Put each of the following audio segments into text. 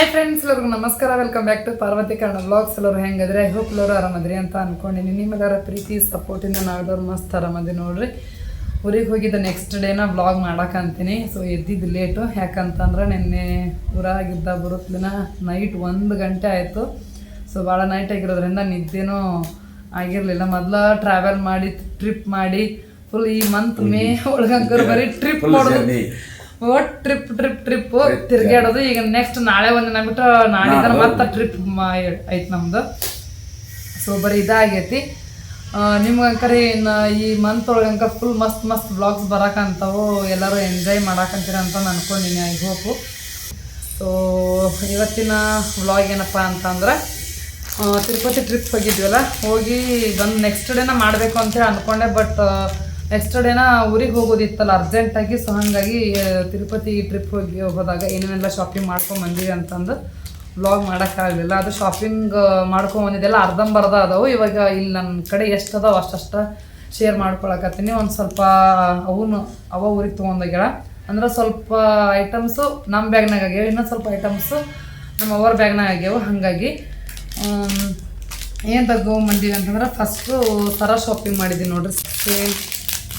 Hi friends ಎಲ್ಲರಿಗೂ ನಮಸ್ಕಾರ. Welcome back to Parvati ಕಾರಣ ಬ್ಲಾಗ್ಸ್ ಎಲ್ಲರು ಹೆಂಗಿದ್ರೆ ಐ ಹೋಪ್ ಎಲ್ಲರೂ ಆರಾಮದ್ರಿ ಅಂತ ಅಂದ್ಕೊಂಡಿನಿ ನಿಮ್ಮೆಲ್ಲರ ಪ್ರೀತಿ ಸಪೋರ್ಟಿಂದ ನಾವೆಲ್ಲರೂ ಮಸ್ತ್ ಆರಾಮದಿ ನೋಡ್ರಿ. ಊರಿಗೆ ಹೋಗಿದ್ದ ನೆಕ್ಸ್ಟ್ ಡೇನ ಬ್ಲಾಗ್ ಮಾಡಕ್ಕಂತೀನಿ ಸೊ ಎದ್ದಿದ್ದು ಲೇಟು ಯಾಕಂತಂದ್ರೆ ನಿನ್ನೆ ಊರಾಗಿದ್ದ ಬರುತ್ತಲಿನ ನೈಟ್ ಒಂದು ಗಂಟೆ ಆಯಿತು. ಸೊ ಭಾಳ ನೈಟ್ ಆಗಿರೋದ್ರಿಂದ ನಿದ್ದೆನೂ ಆಗಿರಲಿಲ್ಲ. ಮೊದಲ ಟ್ರಾವೆಲ್ ಮಾಡಿ ಟ್ರಿಪ್ ಮಾಡಿ ಫುಲ್ ಈ ಮಂತ್ ಮೇ ಒಳಗಂಕರ್ ಬರೀ ಟ್ರಿಪ್ ಮಾಡೋದು. ಟ್ರಿಪ್ ಟ್ರಿಪ್ ಟ್ರಿಪ್ ತಿರ್ಗಾಡೋದು ಈಗ ನೆಕ್ಸ್ಟ್ ನಾಳೆ ಒಂದಿನ ಬಿಟ್ಟು ನಾಳೆ ಮತ್ತೆ ಟ್ರಿಪ್ ಐತ್ ನಮ್ದು. ಸೊ ಬರೀ ಇದಾಗೈತಿ. ನಿಮ್ಗಂಕರಿ ಇನ್ನು ಈ ಮಂತ್ ಒಳಗಂಕ ಫುಲ್ ಮಸ್ತ್ ಮಸ್ತ್ ಬ್ಲಾಗ್ಸ್ ಬರಕಂತವು ಎಲ್ಲರೂ ಎಂಜಾಯ್ ಮಾಡಾಕಂತೀರ ಅಂತ ಅನ್ಕೊಂಡಿನಿ ಐ ಹೋಪು ಸೊ ಇವತ್ತಿನ ವ್ಲಾಗ್ ಏನಪ್ಪ ಅಂತಂದ್ರೆ ತಿರುಪತಿ ಟ್ರಿಪ್ ಹೋಗಿದ್ವಲ್ಲ ಹೋಗಿ ಬಂದು ನೆಕ್ಸ್ಟ್ ಡೇನ ಮಾಡಬೇಕು ಅಂತೇಳಿ ಅಂದ್ಕೊಂಡೆ ಬಟ್ ನೆಕ್ಸ್ಟ್ ಡೇನ ಊರಿಗೆ ಹೋಗೋದಿತ್ತಲ್ಲ ಅರ್ಜೆಂಟಾಗಿ ಸೊ ಹಾಗಾಗಿ ತಿರುಪತಿ ಟ್ರಿಪ್ ಹೋಗಿ, ಹೋದಾಗ ಏನೇನೆಲ್ಲ ಶಾಪಿಂಗ್ ಮಾಡ್ಕೊಂಡು ಬಂದಿವಿ ಅಂತಂದು ವ್ಲಾಗ್ ಮಾಡೋಕ್ಕಾಗಲಿಲ್ಲ ಅದು ಶಾಪಿಂಗ್ ಮಾಡ್ಕೊಂಡು ಬಂದಿದ್ದೆಲ್ಲ ಅರ್ಧಂಬರ್ಧ ಅದಾವು. ಇವಾಗ ಇಲ್ಲಿ ನನ್ನ ಕಡೆ ಎಷ್ಟು ಅದಾವ, ಅಷ್ಟಷ್ಟ ಶೇರ್ ಮಾಡ್ಕೊಳಕತ್ತೀನಿ. ಒಂದು ಸ್ವಲ್ಪ ಅವನು, ಅವ ಊರಿಗೆ ತೊಗೊಂಡೋಗ್ಯಾಳ. ಅಂದ್ರೆ ಸ್ವಲ್ಪ ಐಟಮ್ಸು ನಮ್ಮ ಬ್ಯಾಗ್ನಾಗ ಆಗ್ಯಾವ, ಇನ್ನೊಂದು ಸ್ವಲ್ಪ ಐಟಮ್ಸು ನಮ್ಮ ಅವರ ಬ್ಯಾಗ್ನಾಗ ಆಗ್ಯಾವ. ಹಾಗಾಗಿ ಏನು ತಗೊಂಬಂದೀವಿ ಅಂತಂದ್ರೆ ಫಸ್ಟು ಸರ ಶಾಪಿಂಗ್ ಮಾಡಿದ್ದೀನಿ ನೋಡಿರಿ.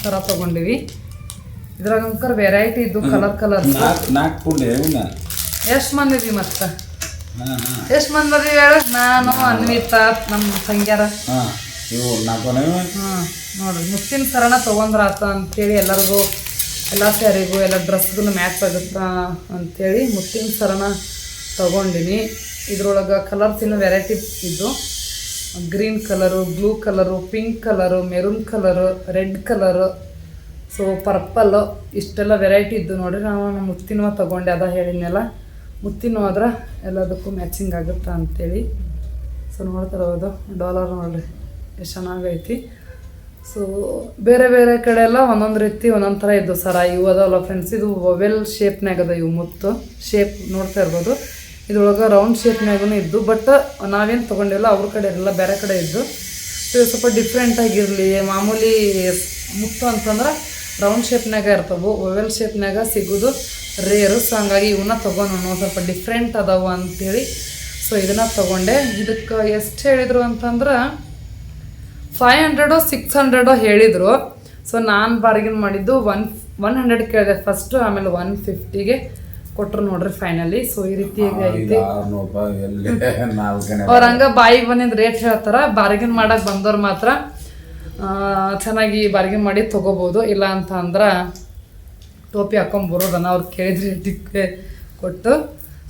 ಸರ ತೊಗೊಂಡಿವಿ. ಇದ್ರಾಗ ಅಂಕರ್ ವೆರೈಟಿ ಇದ್ದು ಕಲರ್ ಕಲರ್ ನಾಲ್ಕು ಪುಂಡೆ ಎಷ್ಟು ಮಂದಿದ್ವಿ ಮತ್ತೆ? ಎಷ್ಟು ಮಂದಿ ಅದೀವಿ ಹೇಳು? ನಾನು ಅನ್ವಿತ ನಮ್ಮ ತಂಗ್ಯಾರ ಹಾಂ ನೋಡ್ರಿ ಮುತ್ತಿನ ಸರಣ ತೊಗೊಂಡ್ರ ಆತ ಅಂತೇಳಿ ಎಲ್ಲರಿಗೂ ಎಲ್ಲ ಸ್ಯಾರಿಗೂ ಎಲ್ಲ ಡ್ರೆಸ್ಗೂ ಮ್ಯಾಚ್ ಆಗುತ್ತಾ ಅಂತೇಳಿ ಮುತ್ತಿನ ಸರಣ ತೊಗೊಂಡಿನಿ. ಇದ್ರೊಳಗೆ ಕಲರ್ಸ್ ಇನ್ನೂ ವೆರೈಟಿ ಇದ್ದು. Green colour, blue colour, pink colour, maroon colour, red colour. So purple ಇಷ್ಟೆಲ್ಲ ವೆರೈಟಿ ಇದ್ದು ನೋಡಿ ನಾವು ನಮ್ಮ ಮುತ್ತಿನವ ತೊಗೊಂಡೆ, ಅದ ಹೇಳಿದ್ನೆಲ್ಲ. ಮುತ್ತಿನ ಹೋದ್ರೆ ಎಲ್ಲದಕ್ಕೂ ಮ್ಯಾಚಿಂಗ್ ಆಗುತ್ತಾ ಅಂತೇಳಿ. ಸೊ ನೋಡ್ತಾರೆ ಹೌದು ಡಾಲರ್ ನೋಡಿರಿ, ಎಷ್ಟು ಚೆನ್ನಾಗೈತಿ ಸೊ ಬೇರೆ ಬೇರೆ ಕಡೆ ಎಲ್ಲ ಒಂದೊಂದು ರೀತಿ, ಒಂದೊಂದು ಥರ ಇದ್ದು ಸರ. ಇವು ಅದಲ್ಲ ಫ್ರೆಂಡ್ಸ್ ಇದು ಒವೆಲ್ ಶೇಪ್ನಾಗದ ಇವು ಮುತ್ತು. ಶೇಪ್ ನೋಡ್ತಾ ಇರ್ಬೋದು. ಇದ್ರೊಳಗೆ ರೌಂಡ್ ಶೇಪ್ನಾಗೂ ಇದ್ದು ಬಟ್ ನಾವೇನು ತೊಗೊಂಡಿಲ್ಲ, ಅವ್ರ ಕಡೆ ಇರಲ್ಲ ಬೇರೆ ಕಡೆ ಇದ್ದು. ಇದು ಸ್ವಲ್ಪ ಡಿಫ್ರೆಂಟಾಗಿರಲಿ ಮಾಮೂಲಿ ಮುತ್ತು ಅಂತಂದ್ರೆ ರೌಂಡ್ ಶೇಪ್ನಾಗ ಇರ್ತವೆ ಓವೆಲ್ ಶೇಪ್ನಾಗ ಸಿಗೋದು ರೇರು ಸೊ ಹಂಗಾಗಿ ಇವನ್ನ ತೊಗೊಂಡು ಸ್ವಲ್ಪ ಡಿಫ್ರೆಂಟ್ ಅದಾವ ಅಂಥೇಳಿ ಸೊ ಇದನ್ನ ತೊಗೊಂಡೆ. ಇದಕ್ಕೆ ಎಷ್ಟು ಹೇಳಿದರು ಅಂತಂದ್ರೆ ಫೈವ್ ಹಂಡ್ರೆಡೋ ಸಿಕ್ಸ್ ಹಂಡ್ರೆಡೋ ಹೇಳಿದರು. ಸೊ ನಾನು ಬಾರ್ಗಿನ್ ಮಾಡಿದ್ದು ಒನ್ ಒನ್ ಹಂಡ್ರೆಡ್ ಕೇಳಿದೆ ಫಸ್ಟು ಆಮೇಲೆ ಒನ್ ಫಿಫ್ಟಿಗೆ ಕೊಟ್ಟರು ನೋಡ್ರಿ ಫೈನಲಿ ಸೊ ಈ ರೀತಿ ಅವ್ರ ಹಂಗ ಬಾಯಿಗೆ ಬಂದಿದ್ ರೇಟ್ ಹೇಳ್ತಾರ. ಬಾರ್ಗಿನ್ ಮಾಡಕ್ ಬಂದವ್ರು ಮಾತ್ರ ಚೆನ್ನಾಗಿ ಬಾರ್ಗಿನ್ ಮಾಡಿ ತಗೋಬಹುದು ಇಲ್ಲ ಅಂತ ಅಂದ್ರ ಟೋಪಿ ಹಾಕೊಂಡ್ ಬರೋದನ್ನ ಅವ್ರು ಕೇಳಿದ ರೇಟಿಗೆ ಕೊಟ್ಟು.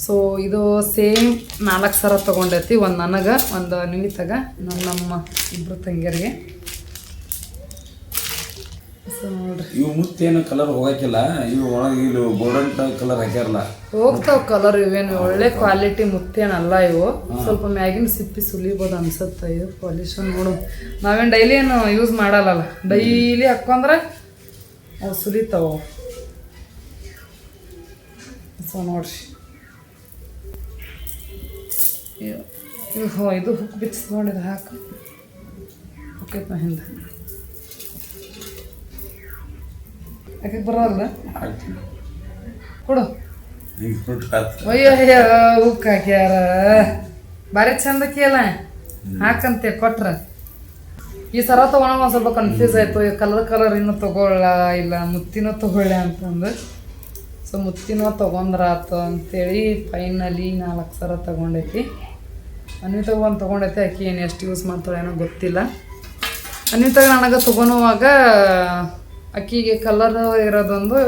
ಸೊ ಇದು ಸೇಮ್ ನಾಲ್ಕು ಸರ ತಗೊಂಡೈತಿ. ಒಂದು ನನಗೆ ಒಂದು ನಿಮಿತಾಗ ಇನ್ನೊಂದು ನಮ್ಮ ಇಬ್ಬರು ತಂಗಿಯರಿಗೆ. ಇವು ಮುತ್ತೇನು ಕಲರ್ ಹೋಗಕ್ಕಿಲ್ಲ ಇವು ಒಳಗೆ ಇಲ್ಲಿ ಗೋಲ್ಡನ್ ಕಲರ್ ಹಾಕ್ಯಾರಲ್ಲ. ಹೋಗ್ತಾವ ಕಲರ್ ಇವೇನು ಒಳ್ಳೆ ಕ್ವಾಲಿಟಿ ಮುತ್ತೇನಲ್ಲ ಇವು. ಸ್ವಲ್ಪ ಮ್ಯಾಗಿನ ಸಿಪ್ಪಿ ಸುಲಿಬೋದು ಅನ್ಸುತ್ತೆ ಇದು ಪಾಲಿಶ್ ನೋಡು. ನಾವೇನು ಡೈಲಿ ಏನು ಯೂಸ್ ಮಾಡಲ್ಲಲ್ಲ. ಡೈಲಿ ಹಾಕೊಂಡ್ರೆ ಅವು ಸುಲಿತಾವ ಸೊ ನೋಡ್ರಿ. ಇದು ಹುಕ್ ಬಿಚ್ಚಿ ನೋಡಿದ್ರೆ ಹಾಕು. ಓಕೆ ಹಿಂದೆ. ಯಾಕೆ ಬರೋಲ್ಲ? ಕೊಡು. ಅಯ್ಯೋ ಅಯ್ಯೋ ಉಕ್ಕ ಹಾಕ್ಯಾರ ಭಾರಿ ಚಂದ ಕೇಳ. ಹಾಕಂತೆ ಕೊಟ್ರ. ಈ ಸರ ತಗೊಳಗ ಒಂದು ಸ್ವಲ್ಪ ಕನ್ಫ್ಯೂಸ್ ಆಯ್ತು. ಕಲರ್ ಕಲರ್ ಇನ್ನೂ ತಗೊಳ್ಳ ಇಲ್ಲ ಮುತ್ತಿನೂ ತಗೊಳ್ಳ ಅಂತಂದು. ಸೊ ಮುತ್ತಿನೂ ತೊಗೊಂಡ್ರಾತು ಅಂತೇಳಿ ಫೈನಲಿ ನಾಲ್ಕು ಸರ ತಗೊಂಡೈತಿ. ಅನ್ವಿತಾಗ ಒಂದು ತೊಗೊಂಡೈತಿ ಆಕೆ ಏನು ಎಷ್ಟು ಯೂಸ್ ಮಾಡ್ತಾಳೆ ಏನೋ ಗೊತ್ತಿಲ್ಲ. ಅನ್ವಿತಾಗ ನನಗೆ ತೊಗೊಳುವಾಗ ಅಕ್ಕಿಗೆ ಕಲರ್ ಇರೋದೊಂದು,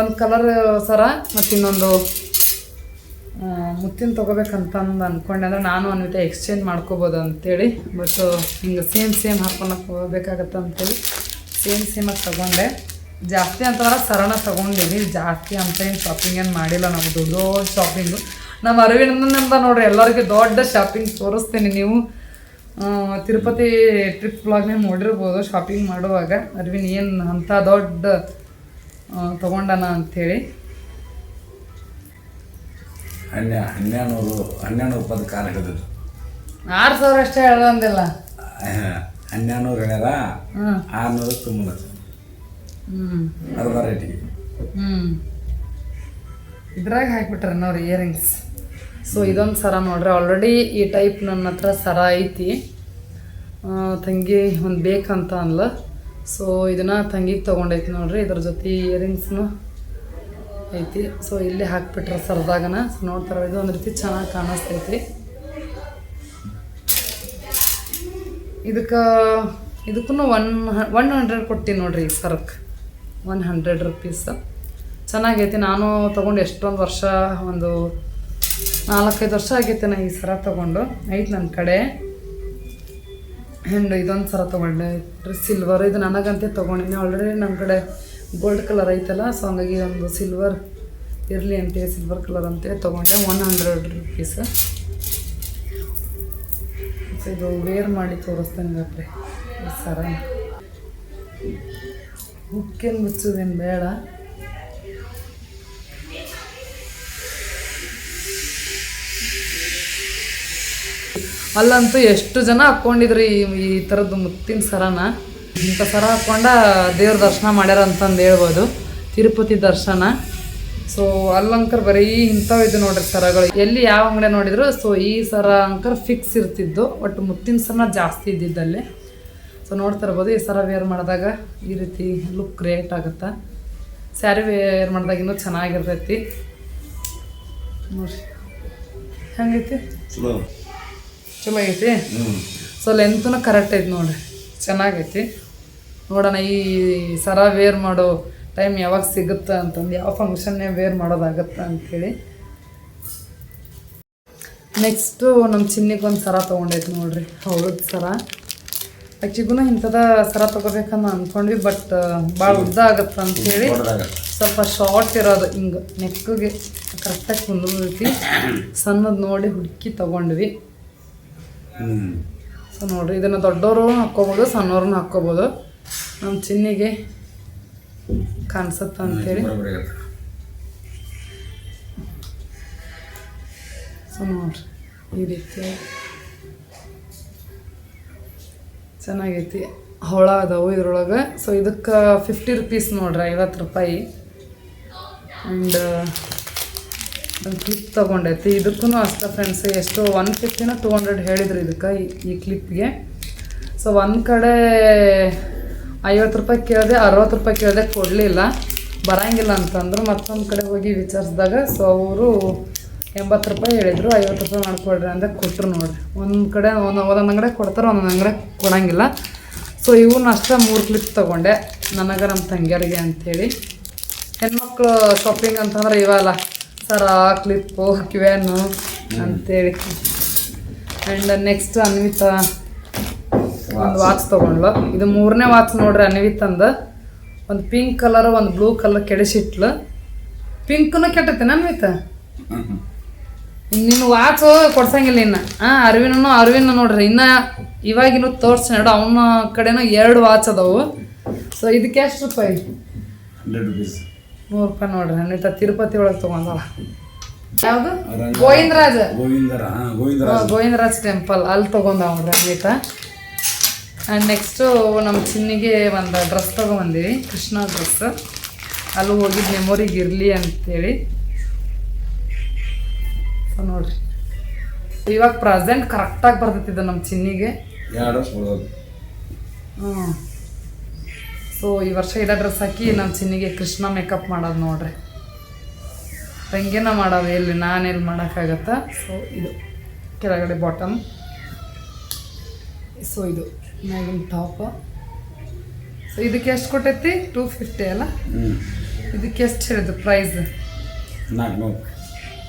ಒಂದು ಕಲರ್ ಸರ ಮತ್ತು ಇನ್ನೊಂದು ಮುತ್ತಿನ ತೊಗೋಬೇಕಂತಂದು ಅಂದ್ಕೊಂಡೆ ಅಂದ್ರೆ ನಾನು ಅನ್ವಿತ ಎಕ್ಸ್ಚೇಂಜ್ ಮಾಡ್ಕೋಬೋದು ಅಂತೇಳಿ. ಬಟ್ ಹಿಂಗೆ ಸೇಮ್ ಸೇಮ್ ಹಾಕೊಳಕ್ಕೆ ಹೋಗ್ಬೇಕಾಗತ್ತೆ ಅಂತೇಳಿ. ಸೇಮ್ ಸೇಮಾಗಿ ತೊಗೊಂಡೆ. ಜಾಸ್ತಿ ಅಂತಂದ್ರೆ ಸರಣ ತೊಗೊಂಡಿವಿ. ಜಾಸ್ತಿ ಅಂತ ಏನು ಶಾಪಿಂಗ್ ಏನು ಮಾಡಿಲ್ಲ ನಾವು. ದೊಡ್ಡ ಶಾಪಿಂಗು ನಮ್ಮ ಅರವಿಂದನಿಂದ ನೋಡ್ರಿ, ಎಲ್ಲರಿಗೂ ದೊಡ್ಡ ಶಾಪಿಂಗ್ ತೋರಿಸ್ತೀನಿ ನೀವು. ತಿರುಪತಿ ಟ್ರಿಪ್ ವ್ಲಾಗ್ನೇ ನೋಡಿರ್ಬೋದು ಶಾಪಿಂಗ್ ಮಾಡುವಾಗ. ಅರ್ವಿನ್ ಏನು ಅಂಥ ದೊಡ್ಡ ತಗೊಂಡನ ಅಂಥೇಳಿ. ಹನ್ನೆ ಹನ್ನೆರಡು ನೂರು ಹನ್ನೆರಡು ರೂಪಾಯಿ ಕಾರ್ ಹಿಡಿದ್ರು ಆರು ಸಾವಿರ ಅಷ್ಟೇ ಹೇಳ್ದಂದಿಲ್ಲ. ಹನ್ನೆರಡು ನೂರು ಹೇಳ್ಯಾರ ಆರುನೂರು ತುಂಬ ಹ್ಞೂ ಅರ್ಧ ರೇಟಿಗೆ ಹ್ಞೂ ಇದ್ರಾಗ ಹಾಕ್ಬಿಟ್ರೆ ನೋಡಿ ಇಯರಿಂಗ್ಸ್ ಸೊ ಇದೊಂದು ಸರ ನೋಡ್ರಿ ಆಲ್ರೆಡಿ ಈ ಟೈಪ್ ನನ್ನ ಹತ್ರ ಸರ ಐತಿ. ತಂಗಿ ಒಂದು ಬೇಕಂತ ಅನ್ಲ. ಸೊ ಇದನ್ನ ತಂಗಿಗೆ ತೊಗೊಂಡೈತಿ ನೋಡ್ರಿ, ಇದ್ರ ಜೊತೆ ಇಯರಿಂಗ್ಸ್ನು ಐತಿ. ಸೊ ಇಲ್ಲಿ ಹಾಕ್ಬಿಟ್ರೆ ಸರದಾಗನ. ಸೊ ನೋಡ್ತಾರ, ಇದು ಒಂದು ರೀತಿ ಚೆನ್ನಾಗಿ ಕಾಣಿಸ್ತೈತಿ. ಇದಕ್ಕೆ ಇದಕ್ಕೂ ಒನ್ ಒನ್ ಹಂಡ್ರೆಡ್ ಕೊಡ್ತೀನಿ ನೋಡ್ರಿ ಈ ಸರಕ್ಕೆ ಒನ್ ಹಂಡ್ರೆಡ್ ರುಪೀಸ್. ಚೆನ್ನಾಗೈತಿ. ನಾನು ತೊಗೊಂಡು ಎಷ್ಟೊಂದು ವರ್ಷ ಒಂದು ನಾಲ್ಕೈದು ವರ್ಷ ಆಗೈತೆ ನಾ ಈ ಸರ ತೊಗೊಂಡು. ಐತೆ ನನ್ನ ಕಡೆ. ಆ್ಯಂಡ್ ಇದೊಂದು ಸರ ತೊಗೊಂಡೆ. ಸಿಲ್ವರ್ ಇದು ನನಗಂತೆ ತೊಗೊಂಡಿನಿ. ಆಲ್ರೆಡಿ ನಮ್ಮ ಕಡೆ ಗೋಲ್ಡ್ ಕಲರ್ ಐತಲ್ಲ ಸೊ ಹಂಗಾಗಿ ಒಂದು ಸಿಲ್ವರ್ ಇರಲಿ ಅಂತೆ ಸಿಲ್ವರ್ ಕಲರ್ ಅಂತೆ ತೊಗೊಂಡೆ. ಒನ್ ಹಂಡ್ರೆಡ್ ರುಪೀಸ್ ಇದು ವೇರ್ ಮಾಡಿ ತೋರಿಸ್ತೇನೆ ಗಪ್ರೆ ಈ ಸರ. ಹುಕ್ಕೇನು ಮುಚ್ಚೋದೇನು ಬೇಡ. ಅಲ್ಲಂತೂ ಎಷ್ಟು ಜನ ಹಾಕ್ಕೊಂಡಿದ್ರು ಈ ಥರದ್ದು ಮುತ್ತಿನ ಸರನ? ಇಂಥ ಸರ ಹಾಕ್ಕೊಂಡ ದೇವ್ರ ದರ್ಶನ ಮಾಡ್ಯಾರ ಅಂತಂದು ಹೇಳ್ಬೋದು. ತಿರುಪತಿ ದರ್ಶನ. ಸೊ ಅಲ್ಲಂಕರ್ ಬರೀ ಇಂಥವು ಇದು ನೋಡ್ರಿ ಸರಗಳು. ಎಲ್ಲಿ ಯಾವ ಅಂಗಡಿ ನೋಡಿದ್ರು ಸೊ ಈ ಸರ ಅಂಕರ್ ಫಿಕ್ಸ್ ಇರ್ತಿದ್ದು. ಒಟ್ಟು ಮುತ್ತಿನ ಸರನ ಜಾಸ್ತಿ ಇದ್ದಿದ್ದಲ್ಲಿ. ಸೊ ನೋಡ್ತಾ ಇರ್ಬೋದು, ಈ ಸರ ವೇರ್ ಮಾಡಿದಾಗ ಈ ರೀತಿ ಲುಕ್ ಕ್ರಿಯೇಟ್ ಆಗುತ್ತೆ? ಸ್ಯಾರಿ ವೇರ್ ಮಾಡಿದಾಗ ಇನ್ನೂ ಚೆನ್ನಾಗಿರ್ತೈತಿ. ನೋಡ್ರಿ. ಹೆಂಗೈತಿ? ಚಲೋ ಐತಿ ಸೊ ಲೆಂತ್ನು ಕರೆಕ್ಟ್ ಐತಿ ನೋಡ್ರಿ. ಚೆನ್ನಾಗೈತಿ. ನೋಡೋಣ ಈ ಸರ ವೇರ್ ಮಾಡೋ ಟೈಮ್ ಯಾವಾಗ ಸಿಗುತ್ತೆ ಅಂತಂದು ಯಾವ ಫಂಕ್ಷನ್ನೇ ವೇರ್ ಮಾಡೋದಾಗತ್ತೆ ಅಂಥೇಳಿ ನೆಕ್ಸ್ಟು ನಮ್ಮ ಚಿನ್ನಿಗೆ ಒಂದು ಸರ ತೊಗೊಂಡೈತಿ ನೋಡ್ರಿ. ಹೌಳದ ಸರ. ಆಕಿಗೂ ಇಂಥದ ಸರ ತೊಗೋಬೇಕಂತ ಅಂದ್ಕೊಂಡ್ವಿ ಬಟ್ ಭಾಳ ಉದ್ದ ಆಗತ್ತ ಅಂಥೇಳಿ ಸ್ವಲ್ಪ ಶಾರ್ಟ್ ಇರೋದು ಹಿಂಗೆ ನೆಕ್ಕಿಗೆ ಕರೆಕ್ಟಾಗಿ ಕುಂದಿ ಸಣ್ಣದು ನೋಡಿ ಹುಡುಕಿ ತೊಗೊಂಡ್ವಿ. ಸೊ ನೋಡ್ರಿ, ಇದನ್ನು ದೊಡ್ಡವರು ಹಾಕ್ಕೋಬೋದು ಸಣ್ಣವ್ರನ್ನ ಹಾಕ್ಕೋಬೋದು. ನಮ್ಮ ಚಿನ್ನಿಗೆ ಕಾಣಿಸುತ್ತೆ ಅಂತೇಳಿ. ಸೊ ನೋಡ್ರಿ, ಈ ರೀತಿ ಚೆನ್ನಾಗೈತಿ. ಹೊಳ ಅದಾವು ಇದ್ರೊಳಗೆ. ಸೊ ಇದಕ್ಕೆ ಫಿಫ್ಟಿ ರುಪೀಸ್ ನೋಡ್ರಿ, ಐವತ್ತು ರೂಪಾಯಿ. ಆ್ಯಂಡ್ ಕ್ಲಿಪ್ ತೊಗೊಂಡೈತಿ ಇದಕ್ಕೂ ಅಷ್ಟೇ ಫ್ರೆಂಡ್ಸ್ ಎಷ್ಟು ಒನ್ ಫಿಫ್ಟಿನ ಟೂ ಹಂಡ್ರೆಡ್ ಹೇಳಿದ್ರು ಇದಕ್ಕೆ ಈ- ಈ ಕ್ಲಿಪ್ಗೆ ಸೊ ಒಂದು ಕಡೆ ಐವತ್ತು ರೂಪಾಯಿ ಕೇಳಿದೆ, ಅರವತ್ತು ರೂಪಾಯಿ ಕೇಳಿದೆ ಕೊಡಲಿಲ್ಲ. ಬರಂಗಿಲ್ಲ ಅಂತಂದ್ರು ಮತ್ತೊಂದು ಕಡೆ ಹೋಗಿ ವಿಚಾರಿಸಿದಾಗ ಸೊ ಅವರು ಎಂಬತ್ತು ರೂಪಾಯಿ ಹೇಳಿದರು, ಐವತ್ತು ರೂಪಾಯಿ ಮಾಡಿಕೊಡ್ರಿ ಅಂತ ಕೊಟ್ಟರು ನೋಡಿರಿ. ಒಂದು ಕಡೆ ಒಂದು ಒಂದೊಂದು ಅಂಗಡಿ ಕೊಡ್ತಾರೆ ಒಂದೊಂದು ಅಂಗಡಿ ಕೊಡೋಂಗಿಲ್ಲ. ಸೊ ಇವನ್ನ ಅಷ್ಟೇ ಮೂರು ಕ್ಲಿಪ್ ತೊಗೊಂಡೆ, ನನಗೆ ನಮ್ಮ ತಂಗಿಯರಿಗೆ ಅಂಥೇಳಿ ಹೆಣ್ಮಕ್ಳು ಶಾಪಿಂಗ್ ಅಂತಂದ್ರೆ ಇವಲ್ಲ ಸರ ಕ್ಲಿಪ್ಪು ಕಿವ್ಯಾನು ಅಂತೇಳಿ. ಆ್ಯಂಡ್ ನೆಕ್ಸ್ಟ್ ಅನ್ವಿತ ಒಂದು ವಾಚ್ ತೊಗೊಂಡ್ಲು. ಇದು ಮೂರನೇ ವಾಚ್ ನೋಡ್ರಿ ಅನ್ವಿತಂದ. ಒಂದು ಪಿಂಕ್ ಕಲರ್ ಒಂದು ಬ್ಲೂ ಕಲರ್ ಕೆಡಿಸಿಟ್ಲು. ಪಿಂಕ್ನು ಕೆಟ್ಟತೆ ಅನ್ವಿತ? ನಿನ್ನ ವಾಚ್ ಕೊಡ್ಸಂಗಿಲ್ಲ ಇನ್ನು ಹಾಂ ಅರವಿನೂ ಅರವಿನ ನೋಡ್ರಿ. ಇನ್ನು ಇವಾಗಿನೂ ತೋರ್ಸಿ ನೋಡು ಅವನ ಕಡೆನೂ ಎರಡು ವಾಚ್ ಅದಾವು. ಸೊ ಇದಕ್ಕೆ ಎಷ್ಟು ರೂಪಾಯಿ? ಹಂಡ್ರೆಡ್ ರುಪೀಸ್ ನೂರು ರೂಪಾಯಿ ನೋಡ್ರಿ ಅನ್ವಿತ ತಿರುಪತಿ ಒಳಗೆ ತೊಗೊಂಡಲ್ಲ ಯಾವುದು? ಗೋವಿಂದರಾಜ ಗೋವಿಂದರಾಜ. ಗೋವಿಂದರ ಗೋವಿಂದರಾಜ್. ಗೋವಿಂದರಾಜ್ ಟೆಂಪಲ್ ಅಲ್ಲಿ ತೊಗೊಂಡ ನೋಡ್ರಿ ಅನ್ವಿತ. ಆ್ಯಂಡ್ ನೆಕ್ಸ್ಟು ನಮ್ಮ ಚಿನ್ನಿಗೆ ಒಂದು ಡ್ರೆಸ್ ತೊಗೊಂಬಂದಿವಿ ಕೃಷ್ಣ ಡ್ರೆಸ್ ಅಲ್ಲಿ ಹೋಗಿದ್ದ ಮೆಮೊರಿಗೆ ಇರಲಿ ಅಂತೇಳಿ. ಸೊ ನೋಡ್ರಿ. ಇವಾಗ ಪ್ರೆಸೆಂಟ್ ಕರೆಕ್ಟಾಗಿ ಬರ್ತೈತಿದ್ದ ನಮ್ಮ ಚಿನ್ನಿಗೆ. ಎರಡು ಹ್ಞೂ ಸೊ ಈ ವರ್ಷ ಇಡ ಡ್ರೆಸ್ ಹಾಕಿ ನಮ್ಮ ಚಿನ್ನಿಗೆ ಕೃಷ್ಣ ಮೇಕಪ್ ಮಾಡೋದು ನೋಡ್ರಿ. ತಂಗಿನ ಮಾಡೋದು ಎಲ್ಲಿ ನಾನೆಲ್ಲಿ ಮಾಡೋಕ್ಕಾಗತ್ತಾ ಸೊ ಇದು. ಕೆಳಗಡೆ ಬಾಟಮ್ ಸೊ ಇದು. ಮ್ಯಾಗಿನ ಟಾಪ್ ಸೊ ಇದಕ್ಕೆ ಎಷ್ಟು ಕೊಟ್ಟೈತಿ? ಟೂ ಫಿಫ್ಟಿ ಅಲ್ಲ? ಇದಕ್ಕೆ ಎಷ್ಟು ಹೇಳಿದ್ರು ಪ್ರೈಸ್ ನಾಲ್ಕುನೂರು.